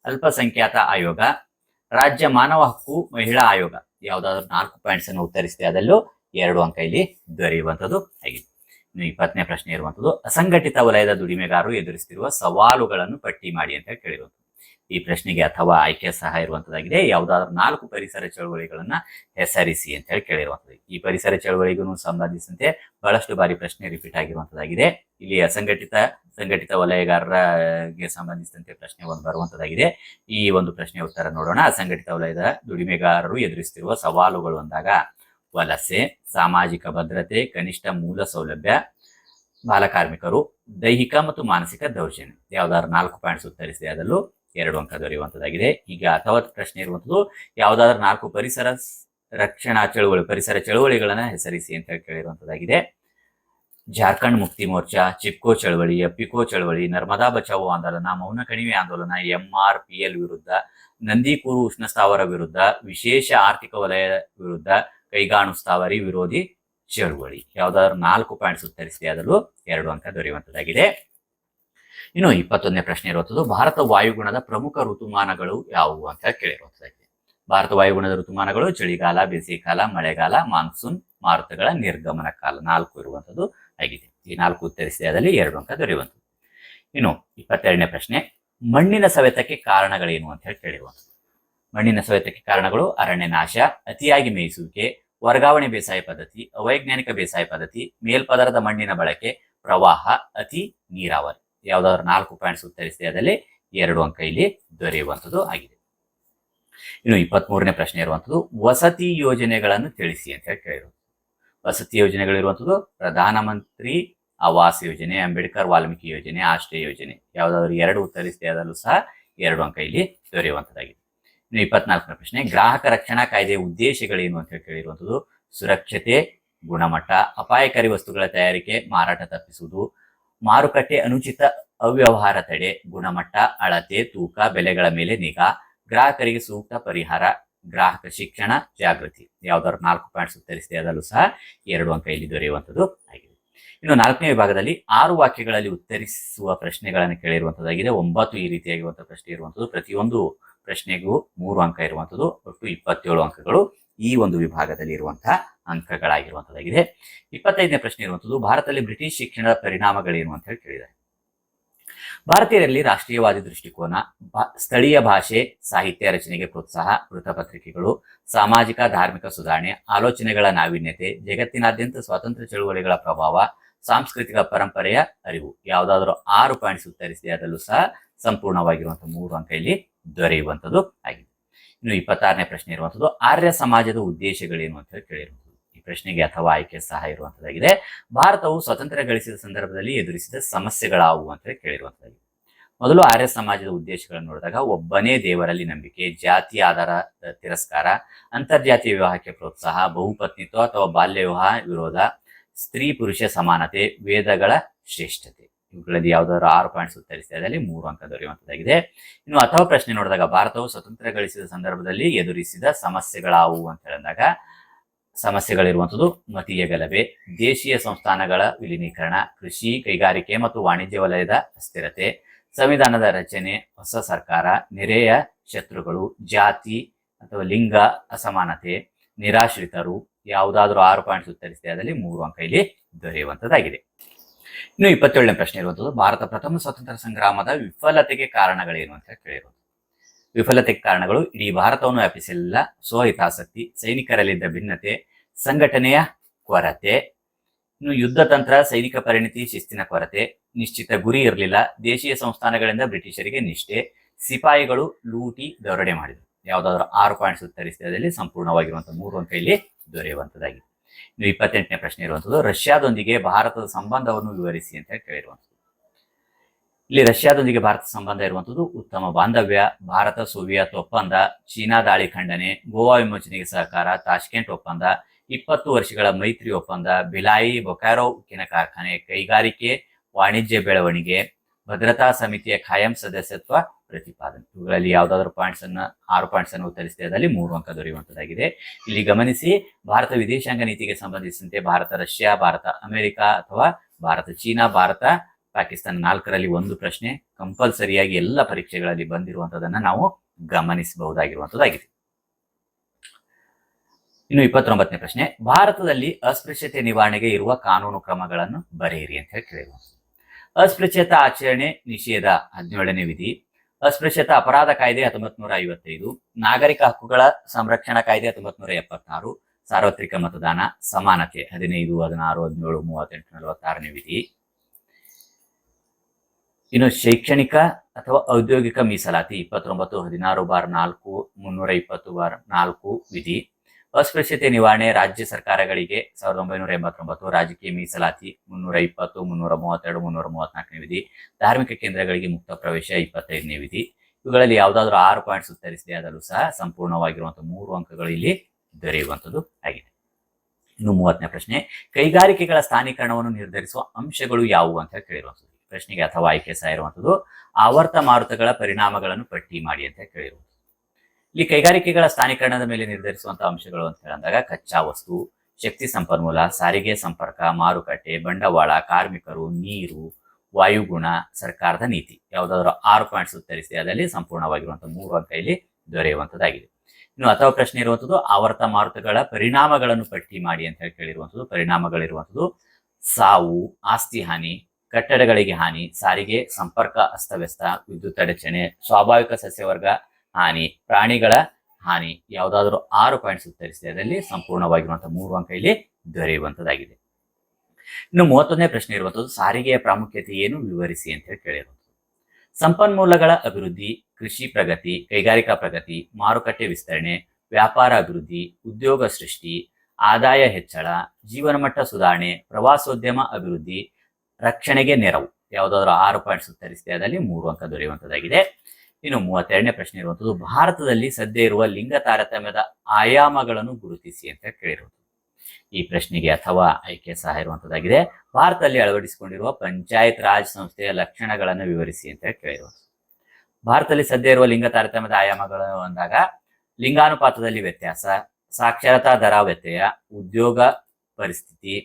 ಅಲ್ಪಸಂಖ್ಯಾತ ಆಯೋಗ, ರಾಜ್ಯ ಮಾನವ ಹಕ್ಕು, ಮಹಿಳಾ ಆಯೋಗ. ಯಾವ್ದಾದ್ರು ನಾಲ್ಕು ಪಾಯಿಂಟ್ಸ್ ಅನ್ನು ಉತ್ತರಿಸಿದೆ. ಅದಲ್ಲೂ ಎರಡು ಅಂಕ ಇಲ್ಲಿ ದೊರೆಯುವಂಥದ್ದು ಆಗಿದೆ. ಇನ್ನು ಇಪ್ಪತ್ತನೇ ಪ್ರಶ್ನೆ ಇರುವಂಥದ್ದು, ಅಸಂಘಟಿತ ವಲಯದ ದುಡಿಮೆಗಾರರು ಎದುರಿಸುತ್ತಿರುವ ಸವಾಲುಗಳನ್ನು ಪಟ್ಟಿ ಮಾಡಿ ಅಂತ ಕೇಳಿರುವಂಥದ್ದು. ಈ ಪ್ರಶ್ನೆಗೆ ಅಥವಾ ಆಯ್ಕೆ ಸಹ ಇರುವಂತದ್ದಾಗಿದೆ. ಯಾವುದಾದ್ರೂ ನಾಲ್ಕು ಪರಿಸರ ಚಳವಳಿಗಳನ್ನ ಹೆಸರಿಸಿ ಅಂತ ಹೇಳಿ ಕೇಳಿರುವಂತದ್ದು. ಈ ಪರಿಸರ ಚಳವಳಿಗೂ ಸಂಬಂಧಿಸಿದಂತೆ ಬಹಳಷ್ಟು ಬಾರಿ ಪ್ರಶ್ನೆ ರಿಪೀಟ್ ಆಗಿರುವಂತದ್ದಾಗಿದೆ. ಇಲ್ಲಿ ಅಸಂಘಟಿತ ಸಂಘಟಿತ ವಲಯಗಾರರಿಗೆ ಸಂಬಂಧಿಸಿದಂತೆ ಪ್ರಶ್ನೆ ಒಂದು ಬರುವಂತದ್ದಾಗಿದೆ. ಈ ಒಂದು ಪ್ರಶ್ನೆ ಉತ್ತರ ನೋಡೋಣ. ಅಸಂಘಟಿತ ವಲಯದ ದುಡಿಮೆಗಾರರು ಎದುರಿಸುತ್ತಿರುವ ಸವಾಲುಗಳು ಅಂದಾಗ, ವಲಸೆ, ಸಾಮಾಜಿಕ ಭದ್ರತೆ, ಕನಿಷ್ಠ ಮೂಲ ಸೌಲಭ್ಯ, ಬಾಲಕಾರ್ಮಿಕರು, ದೈಹಿಕ ಮತ್ತು ಮಾನಸಿಕ ದೌರ್ಜನ್ಯ. ಯಾವ್ದಾದ್ರು ನಾಲ್ಕು ಪಾಯಿಂಟ್ಸ್ ಉತ್ತರಿಸಿದೆ ಅದರಲ್ಲೂ ಎರಡು ಅಂಕ ದೊರೆಯುವಂತದ್ದಾಗಿದೆ. ಈಗ ಅಥವಾ ಪ್ರಶ್ನೆ ಇರುವಂತದ್ದು, ಯಾವುದಾದ್ರೂ ನಾಲ್ಕು ಪರಿಸರ ರಕ್ಷಣಾ ಚಳುವಳಿ, ಪರಿಸರ ಚಳುವಳಿಗಳನ್ನ ಹೆಸರಿಸಿ ಅಂತ ಹೇಳಿ ಕೇಳಿರುವಂತದ್ದಾಗಿದೆ. ಜಾರ್ಖಂಡ್ ಮುಕ್ತಿ ಮೋರ್ಚಾ, ಚಿಪ್ಕೋ ಚಳವಳಿ ಅಪ್ಪಿಕೋ ಚಳವಳಿ, ನರ್ಮದಾ ಬಚಾವೋ ಆಂದೋಲನ, ಮೌನ ಕಣಿವೆ ಆಂದೋಲನ ಎಂಆರ್ ಪಿ ಎಲ್ ವಿರುದ್ಧ, ನಂದಿಕೂರು ಉಷ್ಣ ಸ್ಥಾವರ ವಿರುದ್ಧ, ವಿಶೇಷ ಆರ್ಥಿಕ ವಲಯ ವಿರುದ್ಧ, ಕೈಗಾಣು ಸ್ಥಾವರಿ ವಿರೋಧಿ ಚಳುವಳಿ. ಯಾವ್ದಾದ್ರು ನಾಲ್ಕು ಪಾಯಿಂಟ್ಸ್ ಉತ್ತರಿಸಿದೆ ಅದರಲ್ಲೂ ಎರಡು ಅಂಕ ದೊರೆಯುವಂತದ್ದಾಗಿದೆ. ಇನ್ನು ಇಪ್ಪತ್ತೊಂದನೇ ಪ್ರಶ್ನೆ ಇರುವಂಥದ್ದು ಭಾರತ ವಾಯುಗುಣದ ಪ್ರಮುಖ ಋತುಮಾನಗಳು ಯಾವುವು ಅಂತ ಕೇಳಿರುವಂಥದ್ದಕ್ಕೆ ಭಾರತ ವಾಯುಗುಣದ ಋತುಮಾನಗಳು ಚಳಿಗಾಲ, ಬೇಸಿಗೆಕಾಲ, ಮಳೆಗಾಲ, ಮಾನ್ಸೂನ್, ಮಾರುತಗಳ ನಿರ್ಗಮನ ಕಾಲ ನಾಲ್ಕು ಇರುವಂಥದ್ದು ಆಗಿದೆ. ಈ ನಾಲ್ಕು ಉತ್ತರಿಸಿದೆ ಅದರಲ್ಲಿ ಎರಡು ಅಂಕ ದೊರೆಯುವಂಥದ್ದು ಇನ್ನು ಇಪ್ಪತ್ತೆರಡನೇ ಪ್ರಶ್ನೆ, ಮಣ್ಣಿನ ಸವೆತಕ್ಕೆ ಕಾರಣಗಳೇನು ಅಂತ ಹೇಳಿ ಕೇಳಿರುವಂಥದ್ದು ಮಣ್ಣಿನ ಸವೆತಕ್ಕೆ ಕಾರಣಗಳು ಅರಣ್ಯ ನಾಶ ಅತಿಯಾಗಿ ಮೇಯಿಸುವಿಕೆ, ವರ್ಗಾವಣೆ ಬೇಸಾಯ ಪದ್ಧತಿ, ಅವೈಜ್ಞಾನಿಕ ಬೇಸಾಯ ಪದ್ಧತಿ, ಮೇಲ್ಪದರದ ಮಣ್ಣಿನ ಬಳಕೆ, ಪ್ರವಾಹ, ಅತಿ ನೀರಾವರಿ. ಯಾವ್ದಾದ್ರು ನಾಲ್ಕು ಪಾಯಿಂಟ್ಸ್ ಉತ್ತರಿಸಿದೆ ಅದರಲ್ಲಿ ಎರಡು ಅಂಕ ಇಲ್ಲಿ ದೊರೆಯುವಂಥದ್ದು ಆಗಿದೆ. ಇನ್ನು ಇಪ್ಪತ್ಮೂರನೇ ಪ್ರಶ್ನೆ ಇರುವಂಥದ್ದು, ವಸತಿ ಯೋಜನೆಗಳನ್ನು ತಿಳಿಸಿ ಅಂತ ಹೇಳಿ ಕೇಳಿರೋದು ವಸತಿ ಯೋಜನೆಗಳಿರುವಂಥದ್ದು ಪ್ರಧಾನಮಂತ್ರಿ ಆವಾಸ್ ಯೋಜನೆ, ಅಂಬೇಡ್ಕರ್ ವಾಲ್ಮೀಕಿ ಯೋಜನೆ, ಆಶ್ರಯ ಯೋಜನೆ, ಯಾವುದಾದ್ರು ಎರಡು ಉತ್ತರಿಸಿದೆ ಅದರಲ್ಲೂ ಸಹ ಎರಡು ಅಂಕ ಇಲ್ಲಿ ದೊರೆಯುವಂಥದ್ದಾಗಿದೆ. ಇನ್ನು ಇಪ್ಪತ್ನಾಲ್ಕನೇ ಪ್ರಶ್ನೆ, ಗ್ರಾಹಕ ರಕ್ಷಣಾ ಕಾಯ್ದೆಯ ಉದ್ದೇಶಗಳೇನು ಅಂತ ಹೇಳಿ ಕೇಳಿರುವಂಥದ್ದು, ಸುರಕ್ಷತೆ, ಗುಣಮಟ್ಟ, ಅಪಾಯಕಾರಿ ವಸ್ತುಗಳ ತಯಾರಿಕೆ, ಮಾರಾಟ ತಪ್ಪಿಸುವುದು ಮಾರುಕಟ್ಟೆ ಅನುಚಿತ ಅವ್ಯವಹಾರ ತಡೆ ಗುಣಮಟ್ಟ, ಅಳತೆ, ತೂಕ, ಬೆಲೆಗಳ ಮೇಲೆ ನಿಗಾ, ಗ್ರಾಹಕರಿಗೆ ಸೂಕ್ತ ಪರಿಹಾರ, ಗ್ರಾಹಕ ಶಿಕ್ಷಣ, ಜಾಗೃತಿ. ಯಾವ್ದಾದ್ರು ನಾಲ್ಕು ಪಾಯಿಂಟ್ಸ್ ಉತ್ತರಿಸಿದೆ, ಅದರಲ್ಲೂ ಸಹ ಎರಡು ಅಂಕ ಇಲ್ಲಿ ದೊರೆಯುವಂಥದ್ದು ಆಗಿದೆ. ಇನ್ನು ನಾಲ್ಕನೇ ವಿಭಾಗದಲ್ಲಿ ಆರು ವಾಕ್ಯಗಳಲ್ಲಿ ಉತ್ತರಿಸುವ ಪ್ರಶ್ನೆಗಳನ್ನು ಕೇಳಿರುವಂಥದ್ದಾಗಿದೆ. ಒಂಬತ್ತು ಈ ರೀತಿಯಾಗಿರುವಂತಹ ಪ್ರಶ್ನೆ ಇರುವಂಥದ್ದು. ಪ್ರತಿಯೊಂದು ಪ್ರಶ್ನೆಗೂ ಮೂರು ಅಂಕ ಇರುವಂಥದ್ದು. ಒಟ್ಟು ಇಪ್ಪತ್ತೇಳು ಅಂಕಗಳು. ಈ ಒಂದು ವಿಭಾಗದಲ್ಲಿ ಇರುವಂತಹ ಅಂಕಗಳಾಗಿರುವಂತದ್ದಾಗಿದೆ ಇಪ್ಪತ್ತೈದನೇ ಪ್ರಶ್ನೆ ಇರುವಂತದ್ದು ಭಾರತದಲ್ಲಿ ಬ್ರಿಟಿಷ್ ಶಿಕ್ಷಣದ ಪರಿಣಾಮಗಳೇನು ಅಂತ ಹೇಳಿ ಕೇಳಿದ್ದಾರೆ. ಭಾರತೀಯರಲ್ಲಿ ರಾಷ್ಟ್ರೀಯವಾದಿ ದೃಷ್ಟಿಕೋನ ಸ್ಥಳೀಯ ಭಾಷೆ, ಸಾಹಿತ್ಯ ರಚನೆಗೆ ಪ್ರೋತ್ಸಾಹ, ವೃತ್ತಪತ್ರಿಕೆಗಳು, ಸಾಮಾಜಿಕ, ಧಾರ್ಮಿಕ ಸುಧಾರಣೆ, ಆಲೋಚನೆಗಳ ನಾವೀನ್ಯತೆ, ಜಗತ್ತಿನಾದ್ಯಂತ ಸ್ವಾತಂತ್ರ್ಯ ಚಳುವಳಿಗಳ ಪ್ರಭಾವ, ಸಾಂಸ್ಕೃತಿಕ ಪರಂಪರೆಯ ಅರಿವು, ಯಾವುದಾದರೂ ಆರು ಪಾಯಿಂಟ್ಸ್ ಉತ್ತರಿಸಿದೆ ಅದರಲ್ಲೂ ಸಹ ಸಂಪೂರ್ಣವಾಗಿರುವಂತಹ ಮೂರು ಅಂಕ ಇಲ್ಲಿ ದೊರೆಯುವಂಥದ್ದು ಆಗಿದೆ. ಇನ್ನು ಇಪ್ಪತ್ತಾರನೇ ಪ್ರಶ್ನೆ ಇರುವಂಥದ್ದು ಆರ್ಯ ಸಮಾಜದ ಉದ್ದೇಶಗಳೇನು ಅಂತ ಹೇಳಿ ಕೇಳಿರುವಂಥದ್ದು ಈ ಪ್ರಶ್ನೆಗೆ ಅಥವಾ ಆಯ್ಕೆ ಸಹ ಇರುವಂಥದ್ದಾಗಿದೆ ಭಾರತವು ಸ್ವತಂತ್ರ ಗಳಿಸಿದ ಸಂದರ್ಭದಲ್ಲಿ ಎದುರಿಸಿದ ಸಮಸ್ಯೆಗಳಾವು ಅಂತ ಹೇಳಿ ಮೊದಲು ಆರ್ಯ ಸಮಾಜದ ಉದ್ದೇಶಗಳನ್ನು ನೋಡಿದಾಗ ಒಬ್ಬನೇ ದೇವರಲ್ಲಿ ನಂಬಿಕೆ, ಜಾತಿ ಆಧಾರ ತಿರಸ್ಕಾರ ಅಂತರ್ಜಾತಿ ವಿವಾಹಕ್ಕೆ ಪ್ರೋತ್ಸಾಹ, ಬಹುಪತ್ನಿತ್ವ ಅಥವಾ ಬಾಲ್ಯ ವಿವಾಹ ವಿರೋಧ, ಸ್ತ್ರೀ ಪುರುಷ ಸಮಾನತೆ, ವೇದಗಳ ಶ್ರೇಷ್ಠತೆ. ಇವುಗಳಲ್ಲಿ ಯಾವ್ದಾದ್ರು ಆರು ಪಾಯಿಂಟ್ಸ್ ಉತ್ತರಿಸಿದೆ ಅದರಲ್ಲಿ ಮೂರು ಅಂಕ ದೊರೆಯುವಂತದ್ದಾಗಿದೆ. ಇನ್ನು ಅಥವಾ ಪ್ರಶ್ನೆ ನೋಡಿದಾಗ ಭಾರತವು ಸ್ವತಂತ್ರ ಗಳಿಸಿದ ಸಂದರ್ಭದಲ್ಲಿ ಎದುರಿಸಿದ ಸಮಸ್ಯೆಗಳಾವು ಅಂತ ಹೇಳಿದಾಗ ಸಮಸ್ಯೆಗಳಿರುವಂಥದ್ದು ಮತೀಯ ಗಲಭೆ ದೇಶೀಯ ಸಂಸ್ಥಾನಗಳ ವಿಲೀನೀಕರಣ, ಕೃಷಿ, ಕೈಗಾರಿಕೆ ಮತ್ತು ವಾಣಿಜ್ಯ ವಲಯದ ಅಸ್ಥಿರತೆ, ಸಂವಿಧಾನದ ರಚನೆ, ಹೊಸ ಸರ್ಕಾರ, ನೆರೆಯ ಶತ್ರುಗಳು, ಜಾತಿ ಅಥವಾ ಲಿಂಗ ಅಸಮಾನತೆ, ನಿರಾಶ್ರಿತರು, ಯಾವುದಾದ್ರೂ ಆರು ಪಾಯಿಂಟ್ಸ್ ಉತ್ತರಿಸಿದೆ ಅದರಲ್ಲಿ ಮೂರು ಅಂಕ ಇಲ್ಲಿ ದೊರೆಯುವಂಥದ್ದಾಗಿದೆ ಇನ್ನು ಇಪ್ಪತ್ತೇಳನೇ ಪ್ರಶ್ನೆ ಇರುವಂಥದ್ದು ಭಾರತ ಪ್ರಥಮ ಸ್ವಾತಂತ್ರ್ಯ ಸಂಗ್ರಾಮದ ವಿಫಲತೆಗೆ ಕಾರಣಗಳೇನು ಅಂತ ಕೇಳಿರೋದು. ವಿಫಲತೆಗೆ ಕಾರಣಗಳು, ಇಡೀ ಭಾರತವನ್ನು ವ್ಯಾಪಿಸಿಲ್ಲ. ಸ್ವಹಿತಾಸಕ್ತಿ, ಸೈನಿಕರಲ್ಲಿದ್ದ ಭಿನ್ನತೆ, ಸಂಘಟನೆಯ ಕೊರತೆ, ಇನ್ನು ಯುದ್ಧ ತಂತ್ರ, ಸೈನಿಕ ಪರಿಣಿತಿ, ಶಿಸ್ತಿನ ಕೊರತೆ, ನಿಶ್ಚಿತ ಗುರಿ ಇರಲಿಲ್ಲ, ದೇಶೀಯ ಸಂಸ್ಥಾನಗಳಿಂದ ಬ್ರಿಟಿಷರಿಗೆ ನಿಷ್ಠೆ, ಸಿಪಾಯಿಗಳು ಲೂಟಿ ದರೋಡೆ ಮಾಡಿದರು. ಯಾವುದಾದ್ರೂ ಆರು ಪಾಯಿಂಟ್ಸ್ ಉತ್ತರಿಸಿದಲ್ಲಿ ಸಂಪೂರ್ಣವಾಗಿರುವಂತಹ ಮೂರು ಅಂಕ ಇಲ್ಲಿ ದೊರೆಯುವಂಥದ್ದಾಗಿದೆ ಇಪ್ಪತ್ತೆಂಟನೇ ಪ್ರಶ್ನೆ ಇರುವಂಥದ್ದು, ರಷ್ಯಾದೊಂದಿಗೆ ಭಾರತದ ಸಂಬಂಧವನ್ನು ವಿವರಿಸಿ ಅಂತ ಕೇಳಿರುವಂಥದ್ದು. ಇಲ್ಲಿ ರಷ್ಯಾದೊಂದಿಗೆ ಭಾರತ ಸಂಬಂಧ ಇರುವಂಥದ್ದು, ಉತ್ತಮ ಬಾಂಧವ್ಯ, ಭಾರತ, ಸೋವಿಯತ್ ಒಪ್ಪಂದ, ಚೀನಾ ದಾಳಿ ಖಂಡನೆ, ಗೋವಾ ವಿಮೋಚನೆಗೆ ಸಹಕಾರ, ತಾಷ್ಕೆಂಟ್ ಒಪ್ಪಂದ, ಇಪ್ಪತ್ತು ವರ್ಷಗಳ ಮೈತ್ರಿ ಒಪ್ಪಂದ ಬಿಲಾಯಿ ಬೊಕಾರೋ ಉಕ್ಕಿನ ಕಾರ್ಖಾನೆ, ಕೈಗಾರಿಕೆ, ವಾಣಿಜ್ಯ ಬೆಳವಣಿಗೆ, ಭದ್ರತಾ ಸಮಿತಿಯ ಖಾಯಂ ಸದಸ್ಯತ್ವ ಪ್ರತಿಪಾದನೆ ಇವುಗಳಲ್ಲಿ ಯಾವುದಾದ್ರೂ ಪಾಯಿಂಟ್ಸ್ ಅನ್ನ ಆರು ಪಾಯಿಂಟ್ಸ್ ಅನ್ನು ಉತ್ತರಿಸಿದೆ, ಅದರಲ್ಲಿ ಮೂರು ಅಂಕ ದೊರೆಯುವಂತದ್ದಾಗಿದೆ. ಇಲ್ಲಿ ಗಮನಿಸಿ, ಭಾರತ ವಿದೇಶಾಂಗ ನೀತಿಗೆ ಸಂಬಂಧಿಸಿದಂತೆ ಭಾರತ, ರಷ್ಯಾ, ಭಾರತ, ಅಮೆರಿಕ ಅಥವಾ ಭಾರತ, ಚೀನಾ, ಭಾರತ, ಪಾಕಿಸ್ತಾನ ನಾಲ್ಕರಲ್ಲಿ ಒಂದು ಪ್ರಶ್ನೆ. ಕಂಪಲ್ಸರಿಯಾಗಿ ಎಲ್ಲ ಪರೀಕ್ಷೆಗಳಲ್ಲಿ ಬಂದಿರುವಂತದನ್ನ ನಾವು ಗಮನಿಸಬಹುದಾಗಿರುವಂತದ್ದಾಗಿದೆ. ಇನ್ನು ಇಪ್ಪತ್ತೊಂಬತ್ತನೇ ಪ್ರಶ್ನೆ. ಭಾರತದಲ್ಲಿ ಅಸ್ಪೃಶ್ಯತೆ ನಿವಾರಣೆಗೆ ಇರುವ ಕಾನೂನು ಕ್ರಮಗಳನ್ನು ಬರೆಯಿರಿ ಅಂತ ಹೇಳಿ ಕೇಳಿರುವ ಅಸ್ಪೃಶ್ಯತಾ ಆಚರಣೆ ನಿಷೇಧ ಹದಿನೇಳನೇ ವಿಧಿ. ಅಸ್ಪೃಶ್ಯತಾ ಅಪರಾಧ ಕಾಯ್ದೆ ಹತ್ತೊಂಬತ್ ನೂರ ಐವತ್ತೈದು ನಾಗರಿಕ ಹಕ್ಕುಗಳ ಸಂರಕ್ಷಣಾ ಕಾಯ್ದೆ ಹತ್ತೊಂಬತ್ ನೂರ ಎಪ್ಪತ್ತಾರು ಸಾರ್ವತ್ರಿಕ ಮತದಾನ ಸಮಾನತೆ ಹದಿನೈದು, ಹದಿನಾರು, ಹದಿನೇಳು, ಮೂವತ್ತೆಂಟು, ನಲವತ್ತಾರನೇ ವಿಧಿ. ಇನ್ನು ಶೈಕ್ಷಣಿಕ ಅಥವಾ ಔದ್ಯೋಗಿಕ ಮೀಸಲಾತಿ ಇಪ್ಪತ್ತೊಂಬತ್ತು, ಹದಿನಾರು ಬಾರ್ ನಾಲ್ಕು ಮುನ್ನೂರ ಇಪ್ಪತ್ತು ಬಾರ್ ನಾಲ್ಕು ವಿಧಿ. ಅಸ್ಪೃಶ್ಯತೆ ನಿವಾರಣೆ ರಾಜ್ಯ ಸರ್ಕಾರಗಳಿಗೆ ಸಾವಿರದ ಒಂಬೈನೂರ ಎಂಬತ್ತೊಂಬತ್ತು, ರಾಜಕೀಯ ಮೀಸಲಾತಿ ಮುನ್ನೂರ ಇಪ್ಪತ್ತು, ಮುನ್ನೂರ ಮೂವತ್ತೆರಡು, ಮುನ್ನೂರ ಮೂವತ್ನಾಲ್ಕನೇ ವಿಧಿ, ಧಾರ್ಮಿಕ ಕೇಂದ್ರಗಳಿಗೆ ಮುಕ್ತ ಪ್ರವೇಶ ಇಪ್ಪತ್ತೈದನೇ ವಿಧಿ. ಇವುಗಳಲ್ಲಿ ಯಾವುದಾದ್ರೂ ಆರು ಪಾಯಿಂಟ್ಸ್ ಉತ್ತರಿಸಿದೆ ಆದರೂ ಸಹ ಸಂಪೂರ್ಣವಾಗಿರುವಂತಹ ಮೂರು ಅಂಕಗಳು ಇಲ್ಲಿ ದೊರೆಯುವಂಥದ್ದು ಆಗಿದೆ. ಇನ್ನು ಮೂವತ್ತನೇ ಪ್ರಶ್ನೆ, ಕೈಗಾರಿಕೆಗಳ ಸ್ಥಾನೀಕರಣವನ್ನು ನಿರ್ಧರಿಸುವ ಅಂಶಗಳು ಯಾವುವು ಅಂತ ಕೇಳಿರುವಂಥದ್ದು. ಪ್ರಶ್ನೆಗೆ ಅಥವಾ ಆಯ್ಕೆ ಸಹ ಇರುವಂಥದ್ದು, ಆವರ್ತ ಮಾರುತಗಳ ಪರಿಣಾಮಗಳನ್ನು ಪಟ್ಟಿ ಮಾಡಿ ಅಂತ ಕೇಳಿರುವಂಥದ್ದು. ಇಲ್ಲಿ ಕೈಗಾರಿಕೆಗಳ ಸ್ಥಾನೀಕರಣದ ಮೇಲೆ ನಿರ್ಧರಿಸುವಂತಹ ಅಂಶಗಳು ಅಂತ ಹೇಳಿದಾಗ ಕಚ್ಚಾ ವಸ್ತು, ಶಕ್ತಿ ಸಂಪನ್ಮೂಲ, ಸಾರಿಗೆ ಸಂಪರ್ಕ, ಮಾರುಕಟ್ಟೆ, ಬಂಡವಾಳ, ಕಾರ್ಮಿಕರು, ನೀರು, ವಾಯುಗುಣ, ಸರ್ಕಾರದ ನೀತಿ. ಯಾವುದಾದ್ರು ಆರು ಪಾಯಿಂಟ್ಸ್ ಉತ್ತರಿಸಿ ಅದರಲ್ಲಿ ಸಂಪೂರ್ಣವಾಗಿರುವಂತಹ ಮೂರು ಅಂಕ ಇಲ್ಲಿ ದೊರೆಯುವಂತದ್ದಾಗಿದೆ. ಇನ್ನು ಅಥವಾ ಪ್ರಶ್ನೆ ಇರುವಂತದ್ದು ಆವರ್ತ ಮಾರುತಗಳ ಪರಿಣಾಮಗಳನ್ನು ಪಟ್ಟಿ ಮಾಡಿ ಅಂತ ಹೇಳಿ ಕೇಳಿರುವಂತದ್ದು, ಪರಿಣಾಮಗಳಿರುವಂತದ್ದು ಸಾವು, ಆಸ್ತಿ ಹಾನಿ, ಕಟ್ಟಡಗಳಿಗೆ ಹಾನಿ, ಸಾರಿಗೆ, ಸಂಪರ್ಕ ಅಸ್ತವ್ಯಸ್ತ, ವಿದ್ಯುತ್ ಅಡಚಣೆ, ಸ್ವಾಭಾವಿಕ ಸಸ್ಯವರ್ಗ ಹಾನಿ, ಪ್ರಾಣಿಗಳ ಹಾನಿ, ಯಾವುದಾದ್ರೂ ಆರು ಪಾಯಿಂಟ್ಸ್ ಉತ್ತರಿಸಿದೆ. ಅದರಲ್ಲಿ ಸಂಪೂರ್ಣವಾಗಿರುವಂತಹ ಮೂರು ಅಂಕ ಇಲ್ಲಿ ದೊರೆಯುವಂತದ್ದಾಗಿದೆ. ಇನ್ನು ಮೂವತ್ತೊಂದನೇ ಪ್ರಶ್ನೆ ಇರುವಂಥದ್ದು ಸಾರಿಗೆಯ ಪ್ರಾಮುಖ್ಯತೆ ಏನು ವಿವರಿಸಿ ಅಂತ ಹೇಳಿ ಕೇಳಿರುವಂಥದ್ದು ಸಂಪನ್ಮೂಲಗಳ ಅಭಿವೃದ್ಧಿ, ಕೃಷಿ ಪ್ರಗತಿ, ಕೈಗಾರಿಕಾ ಪ್ರಗತಿ, ಮಾರುಕಟ್ಟೆ ವಿಸ್ತರಣೆ, ವ್ಯಾಪಾರ ಅಭಿವೃದ್ಧಿ, ಉದ್ಯೋಗ ಸೃಷ್ಟಿ, ಆದಾಯ ಹೆಚ್ಚಳ ಜೀವನ ಮಟ್ಟ ಸುಧಾರಣೆ, ಪ್ರವಾಸೋದ್ಯಮ ಅಭಿವೃದ್ಧಿ, ರಕ್ಷಣೆಗೆ ನೆರವು. ಯಾವುದಾದ್ರೂ ಆರು ಪಾಯಿಂಟ್ಸ್ ಉತ್ತರಿಸಿದೆ. ಅದರಲ್ಲಿ ಮೂರು ಅಂಕ ದೊರೆಯುವಂತದ್ದಾಗಿದೆ. ಇನ್ನು ಮೂವತ್ತೆರಡನೇ ಪ್ರಶ್ನೆ ಇರುವಂತದ್ದು ಭಾರತದಲ್ಲಿ ಸದ್ಯ ಇರುವ ಲಿಂಗ ತಾರತಮ್ಯದ ಆಯಾಮಗಳನ್ನು ಗುರುತಿಸಿ ಅಂತ ಕೇಳಿರುವುದು ಈ ಪ್ರಶ್ನೆಗೆ ಅಥವಾ ಆಯ್ಕೆ ಸಹ ಇರುವಂತದ್ದಾಗಿದೆ ಭಾರತದಲ್ಲಿ ಅಳವಡಿಸಿಕೊಂಡಿರುವ ಪಂಚಾಯತ್ ರಾಜ್ ಸಂಸ್ಥೆಯ ಲಕ್ಷಣಗಳನ್ನು ವಿವರಿಸಿ ಅಂತ ಕೇಳಿರುವುದು ಭಾರತದಲ್ಲಿ ಸದ್ಯ ಇರುವ ಲಿಂಗ ತಾರತಮ್ಯದ ಆಯಾಮಗಳು ಅಂದಾಗ, ಲಿಂಗಾನುಪಾತದಲ್ಲಿ ವ್ಯತ್ಯಾಸ, ಸಾಕ್ಷರತಾ ದರ ವ್ಯತ್ಯಯ, ಉದ್ಯೋಗ ಪರಿಸ್ಥಿತಿ,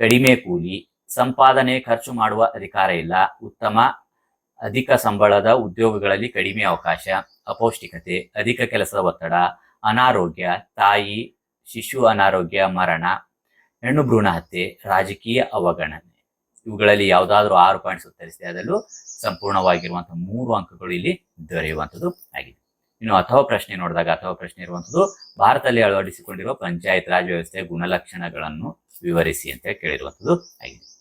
ಕಡಿಮೆ ಕೂಲಿ, ಸಂಪಾದನೆ ಖರ್ಚು ಮಾಡುವ ಅಧಿಕಾರ ಇಲ್ಲ, ಉತ್ತಮ ಅಧಿಕ ಸಂಬಳದ ಉದ್ಯೋಗಗಳಲ್ಲಿ ಕಡಿಮೆ ಅವಕಾಶ, ಅಪೌಷ್ಟಿಕತೆ, ಅಧಿಕ ಕೆಲಸದ ಒತ್ತಡ, ಅನಾರೋಗ್ಯ, ತಾಯಿ, ಶಿಶು ಅನಾರೋಗ್ಯ, ಮರಣ, ಹೆಣ್ಣು ಭ್ರೂಣ ಹತ್ಯೆ, ರಾಜಕೀಯ ಅವಗಣನೆ. ಇವುಗಳಲ್ಲಿ ಯಾವುದಾದ್ರೂ ಆರು ಪಾಯಿಂಟ್ಸ್ ಉತ್ತರಿಸಿದೆ ಅದರಲ್ಲೂ ಸಂಪೂರ್ಣವಾಗಿರುವಂತಹ ಮೂರು ಅಂಕಗಳು ಇಲ್ಲಿ ದೊರೆಯುವಂಥದ್ದು ಆಗಿದೆ. ಇನ್ನು ಅಥವಾ ಪ್ರಶ್ನೆ ನೋಡಿದಾಗ ಅಥವಾ ಪ್ರಶ್ನೆ ಇರುವಂಥದ್ದು, ಭಾರತದಲ್ಲಿ ಅಳವಡಿಸಿಕೊಂಡಿರುವ ಪಂಚಾಯತ್ ರಾಜ್ ವ್ಯವಸ್ಥೆಯ ಗುಣಲಕ್ಷಣಗಳನ್ನು ವಿವರಿಸಿ ಅಂತ ಕೇಳಿರುವಂಥದ್ದು ಆಗಿದೆ.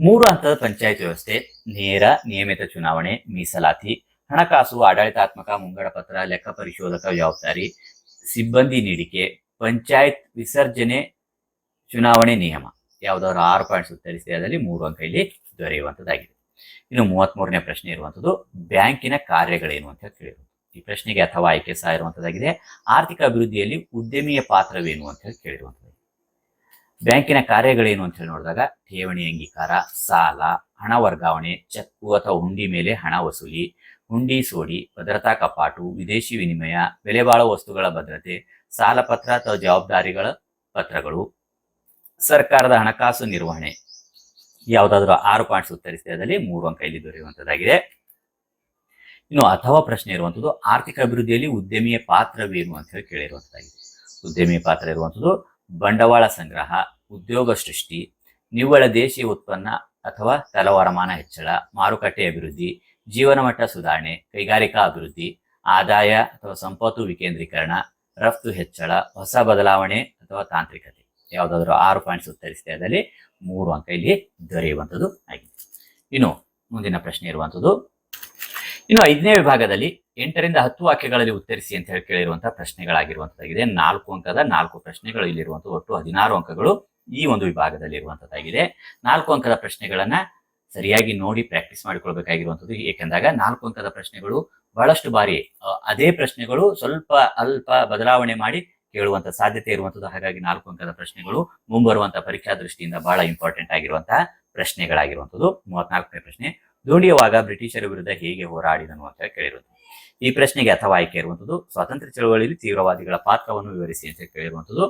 ಮೂರು ಹಂತದ ಪಂಚಾಯತ್ ವ್ಯವಸ್ಥೆ, ನೇರ, ನಿಯಮಿತ ಚುನಾವಣೆ, ಮೀಸಲಾತಿ, ಹಣಕಾಸು, ಆಡಳಿತಾತ್ಮಕ, ಮುಂಗಡ ಪತ್ರ, ಲೆಕ್ಕ ಪರಿಶೋಧಕ ಜವಾಬ್ದಾರಿ, ಸಿಬ್ಬಂದಿ ನೀಡಿಕೆ, ಪಂಚಾಯತ್ ವಿಸರ್ಜನೆ ಚುನಾವಣೆ ನಿಯಮ. ಯಾವ್ದಾದ್ರು ಆರು ಪಾಯಿಂಟ್ಸ್ ಉತ್ತರಿಸಿದೆ ಅದರಲ್ಲಿ ಮೂರು ಅಂಕ ಇಲ್ಲಿ ದೊರೆಯುವಂಥದ್ದಾಗಿದೆ. ಇನ್ನು ಮೂವತ್ಮೂರನೇ ಪ್ರಶ್ನೆ ಇರುವಂತದ್ದು ಬ್ಯಾಂಕಿನ ಕಾರ್ಯಗಳೇನು ಅಂತ ಕೇಳಿದ್ರು ಈ ಪ್ರಶ್ನೆಗೆ ಅಥವಾ ಆಯ್ಕೆ ಸಹ ಇರುವಂಥದ್ದಾಗಿದೆ. ಆರ್ಥಿಕ ಅಭಿವೃದ್ಧಿಯಲ್ಲಿ ಉದ್ಯಮಿಯ ಪಾತ್ರವೇನು ಅಂತ ಹೇಳಿ ಕೇಳಿರುವಂತದ್ದು ಬ್ಯಾಂಕಿನ ಕಾರ್ಯಗಳೇನು ಅಂತ ಹೇಳಿ ನೋಡಿದಾಗ ಠೇವಣಿ ಅಂಗೀಕಾರ, ಸಾಲ, ಹಣ ವರ್ಗಾವಣೆ, ಚೆಕ್ಕು ಅಥವಾ ಹುಂಡಿ ಮೇಲೆ ಹಣ ವಸೂಲಿ, ಹುಂಡಿ ಸೋಡಿ, ಭದ್ರತಾ ಕಪಾಟು, ವಿದೇಶಿ ವಿನಿಮಯ, ಬೆಲೆ ಬಾಳುವ ವಸ್ತುಗಳ ಭದ್ರತೆ, ಸಾಲ ಪತ್ರ ಅಥವಾ ಜವಾಬ್ದಾರಿಗಳ ಪತ್ರಗಳು, ಸರ್ಕಾರದ ಹಣಕಾಸು ನಿರ್ವಹಣೆ. ಯಾವುದಾದ್ರೂ ಆರು ಪಾಯಿಂಟ್ಸ್ ಉತ್ತರಿಸಿದಲ್ಲಿ ಮೂರು ಅಂಕ ಇಲ್ಲಿ ದೊರೆಯುವಂತದ್ದಾಗಿದೆ ಇನ್ನು ಅಥವಾ ಪ್ರಶ್ನೆ ಇರುವಂಥದ್ದು, ಆರ್ಥಿಕ ಅಭಿವೃದ್ಧಿಯಲ್ಲಿ ಉದ್ಯಮಿಯ ಪಾತ್ರವೇನು ಅಂತ ಹೇಳಿ ಕೇಳಿರುವಂತದ್ದಾಗಿದೆ ಉದ್ಯಮಿಯ ಪಾತ್ರ ಇರುವಂಥದ್ದು ಬಂಡವಾಳ ಸಂಗ್ರಹ ಉದ್ಯೋಗ ಸೃಷ್ಟಿ, ನಿವ್ವಳ ದೇಶೀಯ ಉತ್ಪನ್ನ ಅಥವಾ ತಲವರಮಾನ ಹೆಚ್ಚಳ, ಮಾರುಕಟ್ಟೆ ಅಭಿವೃದ್ಧಿ, ಜೀವನ ಮಟ್ಟ ಸುಧಾರಣೆ, ಕೈಗಾರಿಕಾ ಅಭಿವೃದ್ಧಿ, ಆದಾಯ ಅಥವಾ ಸಂಪತ್ತು ವಿಕೇಂದ್ರೀಕರಣ, ರಫ್ತು ಹೆಚ್ಚಳ, ಹೊಸ ಬದಲಾವಣೆ ಅಥವಾ ತಾಂತ್ರಿಕತೆ. ಯಾವುದಾದ್ರೂ ಆರು ಪಾಯಿಂಟ್ಸ್ ಉತ್ತರಿಸಿದೆ ಅದರಲ್ಲಿ ಮೂರು ಅಂಕ ಇಲ್ಲಿ ದೊರೆಯುವಂಥದ್ದು ಆಗಿದೆ. ಇನ್ನು ಮುಂದಿನ ಪ್ರಶ್ನೆ ಇರುವಂಥದ್ದು, ಇನ್ನು ಐದನೇ ವಿಭಾಗದಲ್ಲಿ ಎಂಟರಿಂದ ಹತ್ತು ವಾಕ್ಯಗಳಲ್ಲಿ ಉತ್ತರಿಸಿ ಅಂತ ಹೇಳಿ ಕೇಳಿರುವಂತಹ ಪ್ರಶ್ನೆಗಳಾಗಿರುವಂತದ್ದಾಗಿದೆ. ನಾಲ್ಕು ಅಂಕದ ನಾಲ್ಕು ಪ್ರಶ್ನೆಗಳು ಇಲ್ಲಿರುವಂತಹ ಒಟ್ಟು ಹದಿನಾರು ಅಂಕಗಳು ಈ ಒಂದು ವಿಭಾಗದಲ್ಲಿ ಇರುವಂತದ್ದಾಗಿದೆ ನಾಲ್ಕು ಅಂಕದ ಪ್ರಶ್ನೆಗಳನ್ನ ಸರಿಯಾಗಿ ನೋಡಿ ಪ್ರಾಕ್ಟೀಸ್ ಮಾಡಿಕೊಳ್ಬೇಕಾಗಿರುವಂಥದ್ದು ಏಕೆಂದಾಗ ನಾಲ್ಕು ಅಂಕದ ಪ್ರಶ್ನೆಗಳು ಬಹಳಷ್ಟು ಬಾರಿ ಅದೇ ಪ್ರಶ್ನೆಗಳು ಸ್ವಲ್ಪ ಅಲ್ಪ ಬದಲಾವಣೆ ಮಾಡಿ ಕೇಳುವಂತ ಸಾಧ್ಯತೆ ಇರುವಂತದ್ದು. ಹಾಗಾಗಿ ನಾಲ್ಕು ಅಂಕದ ಪ್ರಶ್ನೆಗಳು ಮುಂಬರುವಂತಹ ಪರೀಕ್ಷಾ ದೃಷ್ಟಿಯಿಂದ ಬಹಳ ಇಂಪಾರ್ಟೆಂಟ್ ಆಗಿರುವಂತಹ ಪ್ರಶ್ನೆಗಳಾಗಿರುವಂಥದ್ದು ಮೂವತ್ನಾಲ್ಕನೇ ಪ್ರಶ್ನೆ ದೋಣಿಯವಾಗ ಬ್ರಿಟಿಷರ ವಿರುದ್ಧ ಹೇಗೆ ಹೋರಾಡಿದನು ಅಂತ ಕೇಳಿರುವುದು ಈ ಪ್ರಶ್ನೆಗೆ ಅಥವಾ ಆಯ್ಕೆ ಇರುವಂತದ್ದು ಸ್ವಾತಂತ್ರ್ಯ ಚಳವಳಿಯಲ್ಲಿ ತೀವ್ರವಾದಿಗಳ ಪಾತ್ರವನ್ನು ವಿವರಿಸಿ ಅಂತ ಕೇಳಿರುವಂಥದ್ದು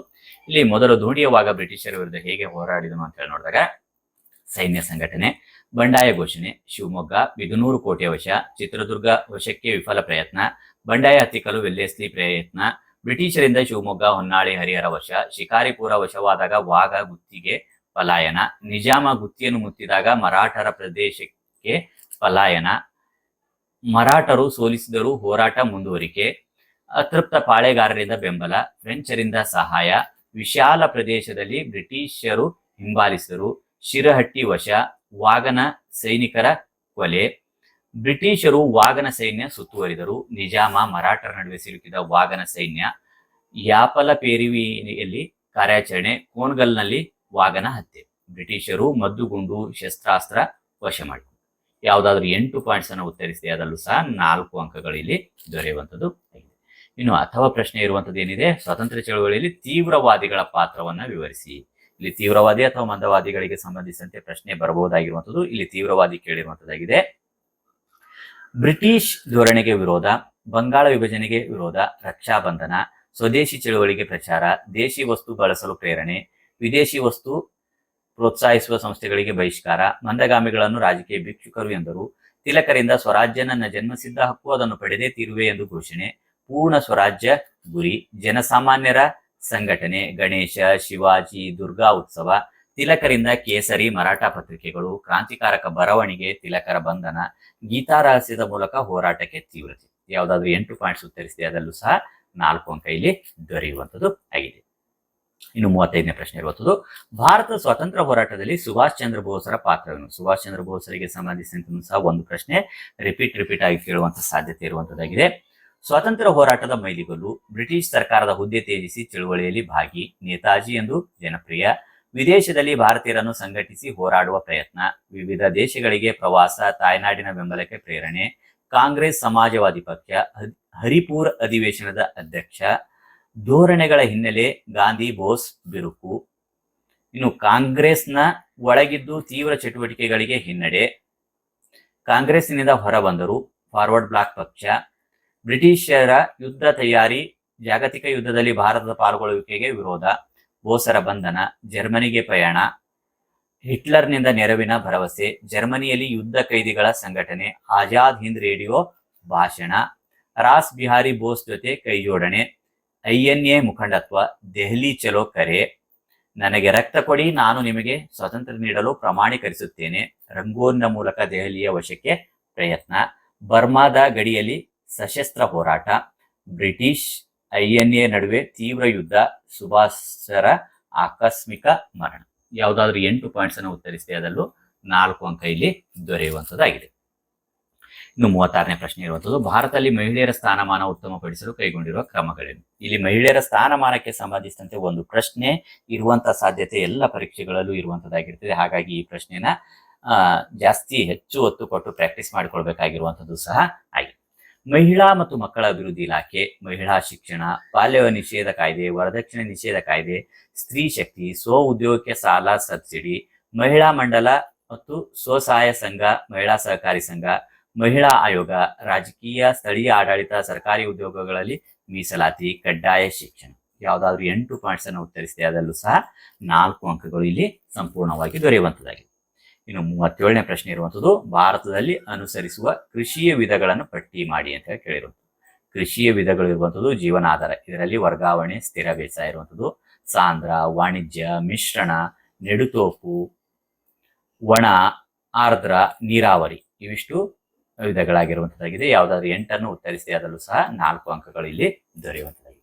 ಇಲ್ಲಿ ಮೊದಲು ದೋಣಿಯವಾಗ ಬ್ರಿಟಿಷರ ವಿರುದ್ಧ ಹೇಗೆ ಹೋರಾಡಿದನು ಅಂತ ಹೇಳಿ ನೋಡಿದಾಗ, ಸೈನ್ಯ ಸಂಘಟನೆ, ಬಂಡಾಯ ಘೋಷಣೆ, ಶಿವಮೊಗ್ಗ, ಬಿದನೂರು ಕೋಟೆ ವಶ ಚಿತ್ರದುರ್ಗ ವಶಕ್ಕೆ ವಿಫಲ ಪ್ರಯತ್ನ, ಬಂಡಾಯ ಹತ್ತಿಕ್ಕಲು ವೆಲ್ಲೆಸ್ಲಿ ಪ್ರಯತ್ನ, ಬ್ರಿಟಿಷರಿಂದ ಶಿವಮೊಗ್ಗ, ಹೊನ್ನಾಳಿ, ಹರಿಹರ ವಶ, ಶಿಕಾರಿಪುರ ವಶವಾದಾಗ ವಾಗ ಗುತ್ತಿಗೆ ಪಲಾಯನ, ನಿಜಾಮ ಗುತ್ತಿಯನ್ನು ಮುತ್ತಿದಾಗ ಮರಾಠರ ಪ್ರದೇಶಕ್ಕೆ ಪಲಾಯನ ಮರಾಠರು ಸೋಲಿಸಿದರೂ ಹೋರಾಟ ಮುಂದುವರಿಕೆ, ಅತೃಪ್ತ ಪಾಳೆಗಾರರಿಂದ ಬೆಂಬಲ, ಫ್ರೆಂಚರಿಂದ ಸಹಾಯ, ವಿಶಾಲ ಪ್ರದೇಶದಲ್ಲಿ ಬ್ರಿಟಿಷರು ಹಿಂಬಾಲಿಸಿದರು, ಶಿರಹಟ್ಟಿ ವಶ, ವಾಗನ ಸೈನಿಕರ ಕೊಲೆ. ಬ್ರಿಟಿಷರು ವಾಗನ ಸೈನ್ಯ ಸುತ್ತುವರಿದರು. ನಿಜಾಮ ಮರಾಠರ ನಡುವೆ ಸಿಲುಕಿದ ವಾಗನ ಸೈನ್ಯ ಯಾಪಲ ಪೇರಿವಿಯಲ್ಲಿ ಕಾರ್ಯಾಚರಣೆ, ಕೋನ್ಗಲ್ನಲ್ಲಿ ವಾಗನ ಹತ್ಯೆ. ಬ್ರಿಟಿಷರು ಮದ್ದುಗುಂಡು ಶಸ್ತ್ರಾಸ್ತ್ರ ವಶ ಮಾಡಿಕೊಂಡರು. ಯಾವುದಾದ್ರೂ ಎಂಟು ಪಾಯಿಂಟ್ಸ್ ಅನ್ನು ಉತ್ತರಿಸಿದೆ ಅದರಲ್ಲೂ ಸಹ ನಾಲ್ಕು ಅಂಕಗಳು ಇಲ್ಲಿ ದೊರೆಯುವಂಥದ್ದು ಆಗಿದೆ. ಇನ್ನು ಅಥವಾ ಪ್ರಶ್ನೆ ಇರುವಂಥದ್ದು ಏನಿದೆ ಸ್ವಾತಂತ್ರ್ಯ ಚಳವಳಿಯಲ್ಲಿ ತೀವ್ರವಾದಿಗಳ ಪಾತ್ರವನ್ನ ವಿವರಿಸಿ. ಇಲ್ಲಿ ತೀವ್ರವಾದಿ ಅಥವಾ ಮಂದವಾದಿಗಳಿಗೆ ಸಂಬಂಧಿಸಿದಂತೆ ಪ್ರಶ್ನೆ ಬರಬಹುದಾಗಿರುವಂಥದ್ದು, ಇಲ್ಲಿ ತೀವ್ರವಾದಿ ಕೇಳಿರುವಂಥದ್ದಾಗಿದೆ. ಬ್ರಿಟಿಷ್ ಧೋರಣೆಗೆ ವಿರೋಧ, ಬಂಗಾಳ ವಿಭಜನೆಗೆ ವಿರೋಧ ರಕ್ಷಾಬಂಧನ ಸ್ವದೇಶಿ ಚಳುವಳಿಗೆ ಪ್ರಚಾರ, ದೇಶಿ ವಸ್ತು ಬಳಸಲು ಪ್ರೇರಣೆ, ವಿದೇಶಿ ವಸ್ತು ಪ್ರೋತ್ಸಾಹಿಸುವ ಸಂಸ್ಥೆಗಳಿಗೆ ಬಹಿಷ್ಕಾರ, ಮಂದಗಾಮಿಗಳನ್ನು ರಾಜಕೀಯ ಭಿಕ್ಷುಕರು ಎಂದರು. ತಿಲಕರಿಂದ ಸ್ವರಾಜ್ಯ ನನ್ನ ಜನ್ಮಸಿದ್ಧ ಹಕ್ಕು ಅದನ್ನು ಪಡೆದೇ ತೀರುವೆ ಎಂದು ಘೋಷಣೆ. ಪೂರ್ಣ ಸ್ವರಾಜ್ಯ ಗುರಿ, ಜನಸಾಮಾನ್ಯರ ಸಂಘಟನೆ, ಗಣೇಶ, ಶಿವಾಜಿ, ದುರ್ಗಾ ಉತ್ಸವ. ತಿಲಕರಿಂದ ಕೇಸರಿ ಮರಾಠ ಪತ್ರಿಕೆಗಳು, ಕ್ರಾಂತಿಕಾರಕ ಬರವಣಿಗೆ, ತಿಲಕರ ಬಂಧನ, ಗೀತಾ ರಹಸ್ಯದ ಮೂಲಕ ಹೋರಾಟಕ್ಕೆ ತೀವ್ರತೆ. ಯಾವುದಾದ್ರೂ ಎಂಟು ಪಾಯಿಂಟ್ಸ್ ಉತ್ತರಿಸಿದೆ, ಅದರಲ್ಲೂ ಸಹ ನಾಲ್ಕು ಅಂಕ ಇಲ್ಲಿ ದೊರೆಯುವಂಥದ್ದು ಆಗಿದೆ. ಇನ್ನು ಮೂವತ್ತೈದನೇ ಪ್ರಶ್ನೆ ಇರುವಂಥದ್ದು ಭಾರತ ಸ್ವಾತಂತ್ರ್ಯ ಹೋರಾಟದಲ್ಲಿ ಸುಭಾಷ್ ಚಂದ್ರ ಬೋಸರ ಪಾತ್ರವನ್ನು ಸುಭಾಷ್ ಚಂದ್ರ ಬೋಸರಿಗೆ ಸಂಬಂಧಿಸಿದಂತೆ ಸಹ ಒಂದು ಪ್ರಶ್ನೆ ರಿಪೀಟ್ ರಿಪೀಟ್ ಆಗಿ ಕೇಳುವಂತ ಸಾಧ್ಯತೆ ಇರುವಂತದ್ದಾಗಿದೆ ಸ್ವಾತಂತ್ರ್ಯ ಹೋರಾಟದ ಮೈಲಿಗಲ್ಲು, ಬ್ರಿಟಿಷ್ ಸರ್ಕಾರದ ಹುದ್ದೆ ತ್ಯಜಿಸಿ ಚಳುವಳಿಯಲ್ಲಿ ಭಾಗಿ, ನೇತಾಜಿ ಎಂದು ಜನಪ್ರಿಯ, ವಿದೇಶದಲ್ಲಿ ಭಾರತೀಯರನ್ನು ಸಂಘಟಿಸಿ ಹೋರಾಡುವ ಪ್ರಯತ್ನ, ವಿವಿಧ ದೇಶಗಳಿಗೆ ಪ್ರವಾಸ, ತಾಯ್ನಾಡಿನ ಬೆಂಬಲಕ್ಕೆ ಪ್ರೇರಣೆ, ಕಾಂಗ್ರೆಸ್ ಸಮಾಜವಾದಿ ಪಕ್ಷ ಹರಿಪೂರ್ ಅಧಿವೇಶನದ ಅಧ್ಯಕ್ಷ ಧೋರಣೆಗಳ ಹಿನ್ನೆಲೆ ಗಾಂಧಿ ಬೋಸ್ ಬಿರುಕು. ಇನ್ನು ಕಾಂಗ್ರೆಸ್ನ ಒಳಗಿದ್ದು ತೀವ್ರ ಚಟುವಟಿಕೆಗಳಿಗೆ ಹಿನ್ನಡೆ. ಕಾಂಗ್ರೆಸ್ನಿಂದ ಹೊರಬಂದರು ಫಾರ್ವರ್ಡ್ ಬ್ಲಾಕ್ ಪಕ್ಷ. ಬ್ರಿಟಿಷರ ಯುದ್ಧ ತಯಾರಿ, ಜಾಗತಿಕ ಯುದ್ಧದಲ್ಲಿ ಭಾರತದ ಪಾಲ್ಗೊಳ್ಳುವಿಕೆಗೆ ವಿರೋಧ, ಬೋಸರ ಬಂಧನ, ಜರ್ಮನಿಗೆ ಪ್ರಯಾಣ, ಹಿಟ್ಲರ್ನಿಂದ ನೆರವಿನ ಭರವಸೆ, ಜರ್ಮನಿಯಲ್ಲಿ ಯುದ್ಧ ಕೈದಿಗಳ ಸಂಘಟನೆ, ಆಜಾದ್ ಹಿಂದ್ ರೇಡಿಯೋ ಭಾಷಣ, ರಾಸ್ ಬಿಹಾರಿ ಬೋಸ್ ಜೊತೆ ಕೈಜೋಡಣೆ ಐಎನ್ಎ ಮುಖಂಡತ್ವ, ದೆಹಲಿ ಚಲೋ ಕರೆ. ನನಗೆ ರಕ್ತ ಕೊಡಿ, ನಾನು ನಿಮಗೆ ಸ್ವಾತಂತ್ರ್ಯ ನೀಡಲು ಪ್ರಮಾಣೀಕರಿಸುತ್ತೇನೆ. ರಂಗೋನ್ನ ಮೂಲಕ ದೆಹಲಿಯ ವಶಕ್ಕೆ ಪ್ರಯತ್ನ. ಬರ್ಮಾದ ಗಡಿಯಲ್ಲಿ ಸಶಸ್ತ್ರ ಹೋರಾಟ. ಬ್ರಿಟಿಷ್ ಐಎನ್ಎ ನಡುವೆ ತೀವ್ರ ಯುದ್ಧ, ಸುಭಾಷರ ಆಕಸ್ಮಿಕ ಮರಣ. ಯಾವುದಾದ್ರೂ ಎಂಟು ಪಾಯಿಂಟ್ಸ್ ಅನ್ನು ಉತ್ತರಿಸಿದೆ, ಅದರಲ್ಲೂ ನಾಲ್ಕು ಅಂಕ ಇಲ್ಲಿ ದೊರೆಯುವಂಥದ್ದಾಗಿದೆ. ಇನ್ನು ಮೂವತ್ತಾರನೇ ಪ್ರಶ್ನೆ ಇರುವಂಥದ್ದು ಭಾರತದಲ್ಲಿ ಮಹಿಳೆಯರ ಸ್ಥಾನಮಾನ ಉತ್ತಮಪಡಿಸಲು ಕೈಗೊಂಡಿರುವ ಕ್ರಮಗಳೇನು? ಇಲ್ಲಿ ಮಹಿಳೆಯರ ಸ್ಥಾನಮಾನಕ್ಕೆ ಸಂಬಂಧಿಸಿದಂತೆ ಒಂದು ಪ್ರಶ್ನೆ ಇರುವಂತಹ ಸಾಧ್ಯತೆ ಎಲ್ಲ ಪರೀಕ್ಷೆಗಳಲ್ಲೂ ಇರುವಂತದ್ದಾಗಿರ್ತದೆ. ಹಾಗಾಗಿ ಈ ಪ್ರಶ್ನೆನ ಜಾಸ್ತಿ ಹೆಚ್ಚು ಒತ್ತು ಕೊಟ್ಟು ಪ್ರಾಕ್ಟೀಸ್ ಮಾಡಿಕೊಳ್ಬೇಕಾಗಿರುವಂಥದ್ದು ಸಹ ಆಗಿದೆ. ಮಹಿಳಾ ಮತ್ತು ಮಕ್ಕಳ ಅಭಿವೃದ್ಧಿ ಇಲಾಖೆ, ಮಹಿಳಾ ಶಿಕ್ಷಣ ಬಾಲ್ಯ ನಿಷೇಧ ಕಾಯ್ದೆ, ವರದಕ್ಷಿಣೆ ನಿಷೇಧ ಕಾಯ್ದೆ, ಸ್ತ್ರೀ ಶಕ್ತಿ, ಸ್ವ ಉದ್ಯೋಗಕ್ಕೆ ಸಾಲ ಸಬ್ಸಿಡಿ, ಮಹಿಳಾ ಮಂಡಲ ಮತ್ತು ಸ್ವಸಹಾಯ ಸಂಘ, ಮಹಿಳಾ ಸಹಕಾರಿ ಸಂಘ ಮಹಿಳಾ ಆಯೋಗ, ರಾಜಕೀಯ, ಸ್ಥಳೀಯ ಆಡಳಿತ, ಸರ್ಕಾರಿ ಉದ್ಯೋಗಗಳಲ್ಲಿ ಮೀಸಲಾತಿ, ಕಡ್ಡಾಯ ಶಿಕ್ಷಣ. ಯಾವ್ದಾದ್ರು ಎಂಟು ಪಾಯಿಂಟ್ಸ್ ಅನ್ನು ಉತ್ತರಿಸಿದೆ, ಅದರಲ್ಲೂ ಸಹ ನಾಲ್ಕು ಅಂಕಗಳು ಇಲ್ಲಿ ಸಂಪೂರ್ಣವಾಗಿ ದೊರೆಯುವಂತದ್ದಾಗಿದೆ. ಇನ್ನು ಮೂವತ್ತೇಳನೇ ಪ್ರಶ್ನೆ ಇರುವಂತದ್ದು, ಭಾರತದಲ್ಲಿ ಅನುಸರಿಸುವ ಕೃಷಿಯ ವಿಧಗಳನ್ನು ಪಟ್ಟಿ ಮಾಡಿ ಅಂತ ಹೇಳಿ ಕೃಷಿಯ ವಿಧಗಳು ಇರುವಂತದ್ದು ಜೀವನಾಧಾರ, ಇದರಲ್ಲಿ ವರ್ಗಾವಣೆ ಸ್ಥಿರ ಬೇಸಾಯ ಇರುವಂತದ್ದು. ಸಾಂದ್ರ, ವಾಣಿಜ್ಯ, ಮಿಶ್ರಣ, ನೆಡುತೋಪು, ಒಣ, ಆರ್ದ್ರ, ನೀರಾವರಿ, ಇವಿಷ್ಟು ವಿಧಗಳಾಗಿರುವಂತದ್ದಾಗಿದೆ. ಯಾವ್ದಾದ್ರು ಎಂಟನ್ನು ಉತ್ತರಿಸಿ ಅದರಲ್ಲೂ ಸಹ ನಾಲ್ಕು ಅಂಕಗಳು ಇಲ್ಲಿ ದೊರೆಯುವಂತದ್ದಾಗಿದೆ.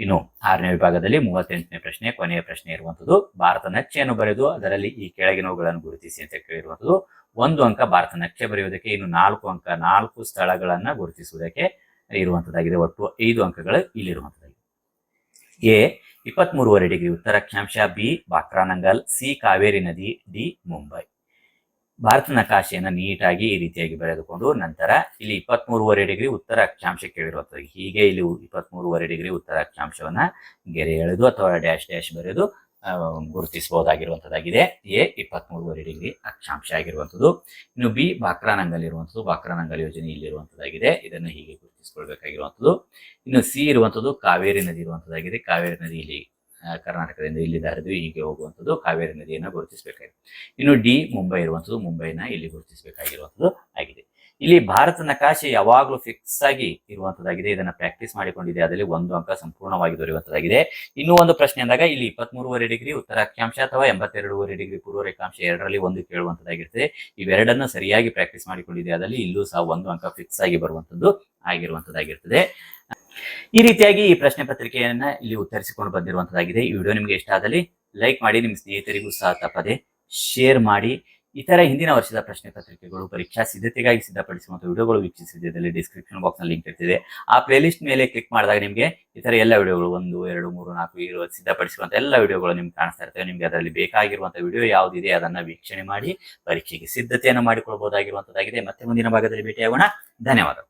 ಇನ್ನು ಆರನೇ ವಿಭಾಗದಲ್ಲಿ ಮೂವತ್ತೆಂಟನೇ ಪ್ರಶ್ನೆ, ಕೊನೆಯ ಪ್ರಶ್ನೆ ಇರುವಂತದ್ದು, ಭಾರತ ನಕ್ಷೆಯನ್ನು ಬರೆದು ಅದರಲ್ಲಿ ಈ ಕೆಳಗಿನವುಗಳನ್ನು ಗುರುತಿಸಿ ಅಂತ ಕೇಳಿರುವಂತದ್ದು, ಒಂದು ಅಂಕ ಭಾರತ ನಕ್ಷೆ ಬರೆಯುವುದಕ್ಕೆ, ಇನ್ನು ನಾಲ್ಕು ಅಂಕ, ನಾಲ್ಕು ಸ್ಥಳಗಳನ್ನ ಗುರುತಿಸುವುದಕ್ಕೆ ಇರುವಂತದ್ದಾಗಿದೆ. ಒಟ್ಟು ಐದು ಅಂಕಗಳು ಇಲ್ಲಿರುವಂತದ್ದಾಗಿದೆ. ಎ, ಇಪ್ಪತ್ಮೂರುವರೆ ಡಿಗ್ರಿ ಉತ್ತರ ಬಿ, ಬಾಕ್ರಾನಂಗಲ್, ಸಿ, ಕಾವೇರಿ ನದಿ, ಡಿ, ಮುಂಬೈ. ಭಾರತ ನಕಾಶೆಯನ್ನು ನೀಟಾಗಿ ಈ ರೀತಿಯಾಗಿ ಬರೆದುಕೊಂಡು ನಂತರ ಇಲ್ಲಿ ಇಪ್ಪತ್ಮೂರುವರೆ ಡಿಗ್ರಿ ಉತ್ತರ ಅಕ್ಷಾಂಶ ಕೇಳಿರುವಂಥದ್ದು. ಹೀಗೆ ಇಲ್ಲಿ ಇಪ್ಪತ್ಮೂರುವರೆ ಡಿಗ್ರಿ ಉತ್ತರ ಅಕ್ಷಾಂಶವನ್ನ ಗೆರೆ ಎಳೆದು ಅಥವಾ ಡ್ಯಾಶ್ ಡ್ಯಾಶ್ ಬರೆದು ಗುರುತಿಸಬಹುದಾಗಿರುವಂಥದ್ದಾಗಿದೆ. ಎ, ಇಪ್ಪತ್ಮೂರುವರೆ ಡಿಗ್ರಿ ಅಕ್ಷಾಂಶ ಆಗಿರುವಂಥದ್ದು. ಇನ್ನು ಬಿ ಬಾಕ್ರಾನಂಗಲ್ ಇರುವಂಥದ್ದು ಬಾಕ್ರಾನಂಗಲ್ ಯೋಜನೆ ಇಲ್ಲಿರುವಂಥದ್ದಾಗಿದೆ. ಇದನ್ನು ಹೀಗೆ ಗುರುತಿಸಿಕೊಳ್ಬೇಕಾಗಿರುವಂಥದ್ದು. ಇನ್ನು ಸಿ ಇರುವಂಥದ್ದು ಕಾವೇರಿ ನದಿ ಇರುವಂಥದ್ದಾಗಿದೆ. ಕಾವೇರಿ ನದಿ ಇಲ್ಲಿ ಕರ್ನಾಟಕದಿಂದ ಇಲ್ಲಿ ಹರಿದು ಹೀಗೆ ಹೋಗುವಂಥದ್ದು ಕಾವೇರಿ ನದಿಯನ್ನು ಗುರುತಿಸಬೇಕಾಗಿದೆ. ಇನ್ನು ಡಿ ಮುಂಬೈ ಇರುವಂಥದ್ದು ಮುಂಬೈನ ಇಲ್ಲಿ ಗುರುತಿಸಬೇಕಾಗಿರುವಂಥದ್ದು ಆಗಿದೆ. ಇಲ್ಲಿ ಭಾರತ ನಕಾಶೆ ಯಾವಾಗಲೂ ಫಿಕ್ಸ್ ಆಗಿ ಇರುವಂತದ್ದಾಗಿದೆ ಇದನ್ನ ಪ್ರಾಕ್ಟೀಸ್ ಮಾಡಿಕೊಂಡಿದೆ. ಅದರಲ್ಲಿ ಒಂದು ಅಂಕ ಸಂಪೂರ್ಣವಾಗಿ ದೊರೆಯುವಂತದ್ದಾಗಿದೆ ಇನ್ನೂ ಒಂದು ಪ್ರಶ್ನೆ ಅಂದಾಗ ಇಲ್ಲಿ ಇಪ್ಪತ್ಮೂರುವರೆ ಡಿಗ್ರಿ ಉತ್ತರ ಅಕ್ಷಾಂಶ ಅಥವಾ ಎಂಬತ್ತೆರಡೂವರೆ ಡಿಗ್ರಿ ಪೂರ್ವ ರೇಖಾಂಶ ಎರಡರಲ್ಲಿ ಒಂದು ಕೇಳುವಂತದ್ದಾಗಿರ್ತದೆ ಇವೆರಡನ್ನ ಸರಿಯಾಗಿ ಪ್ರಾಕ್ಟೀಸ್ ಮಾಡಿಕೊಂಡಿದೆ. ಅದರಲ್ಲಿ ಇಲ್ಲೂ ಸಹ ಒಂದು ಅಂಕ ಫಿಕ್ಸ್ ಆಗಿ ಬರುವಂತದ್ದು ಆಗಿರುವಂತದ್ದಾಗಿರ್ತದೆ ಈ ರೀತಿಯಾಗಿ ಈ ಪ್ರಶ್ನೆ ಪತ್ರಿಕೆಯನ್ನ ಇಲ್ಲಿ ಉತ್ತರಿಸಿಕೊಂಡು ಬಂದಿರುವಂತದ್ದಾಗಿದೆ. ಈ ವಿಡಿಯೋ ನಿಮಗೆ ಇಷ್ಟ ಆದಲ್ಲಿ ಲೈಕ್ ಮಾಡಿ ನಿಮ್ಮ ಸ್ನೇಹಿತರಿಗೂ ಸಹ ತಪ್ಪದೆ ಶೇರ್ ಮಾಡಿ. ಇತರ ಹಿಂದಿನ ವರ್ಷದ ಪ್ರಶ್ನೆ ಪತ್ರಿಕೆಗಳು, ಪರೀಕ್ಷಾ ಸಿದ್ಧತೆಗಾಗಿ ಸಿದ್ಧಪಡಿಸುವಂತ ವಿಡಿಯೋಗಳು ವೀಕ್ಷಿಸಿದಲ್ಲಿ ಡಿಸ್ಕ್ರಿಪ್ಷನ್ ಬಾಕ್ಸ್ನಲ್ಲಿ ಲಿಂಕ್ ಇರ್ತಿದೆ ಆ ಪ್ಲೇಲಿಸ್ಟ್ ಮೇಲೆ ಕ್ಲಿಕ್ ಮಾಡಿದಾಗ ನಿಮಗೆ ಇತರ ಎಲ್ಲ ವಿಡಿಯೋಗಳು ಒಂದು, ಎರಡು, ಮೂರು, ನಾಲ್ಕು ಏಳು ಸಿದ್ಧಪಡಿಸುವಂತ ಎಲ್ಲ ವಿಡಿಯೋಗಳು ನಿಮ್ಗೆ ಕಾಣಿಸ್ತಾ ಇರ್ತವೆ. ನಿಮ್ಗೆ ಅದರಲ್ಲಿ ಬೇಕಾಗಿರುವಂತಹ ವಿಡಿಯೋ ಯಾವ್ದಿದೆ ಅದನ್ನ ವೀಕ್ಷಣೆ ಮಾಡಿ, ಪರೀಕ್ಷೆಗೆ ಸಿದ್ಧತೆಯನ್ನು ಮಾಡಿಕೊಳ್ಬಹುದಾಗಿರುವಂತದ್ದಾಗಿದೆ ಮತ್ತೆ ಮುಂದಿನ ಭಾಗದಲ್ಲಿ ಭೇಟಿಯಾಗೋಣ. ಧನ್ಯವಾದಗಳು.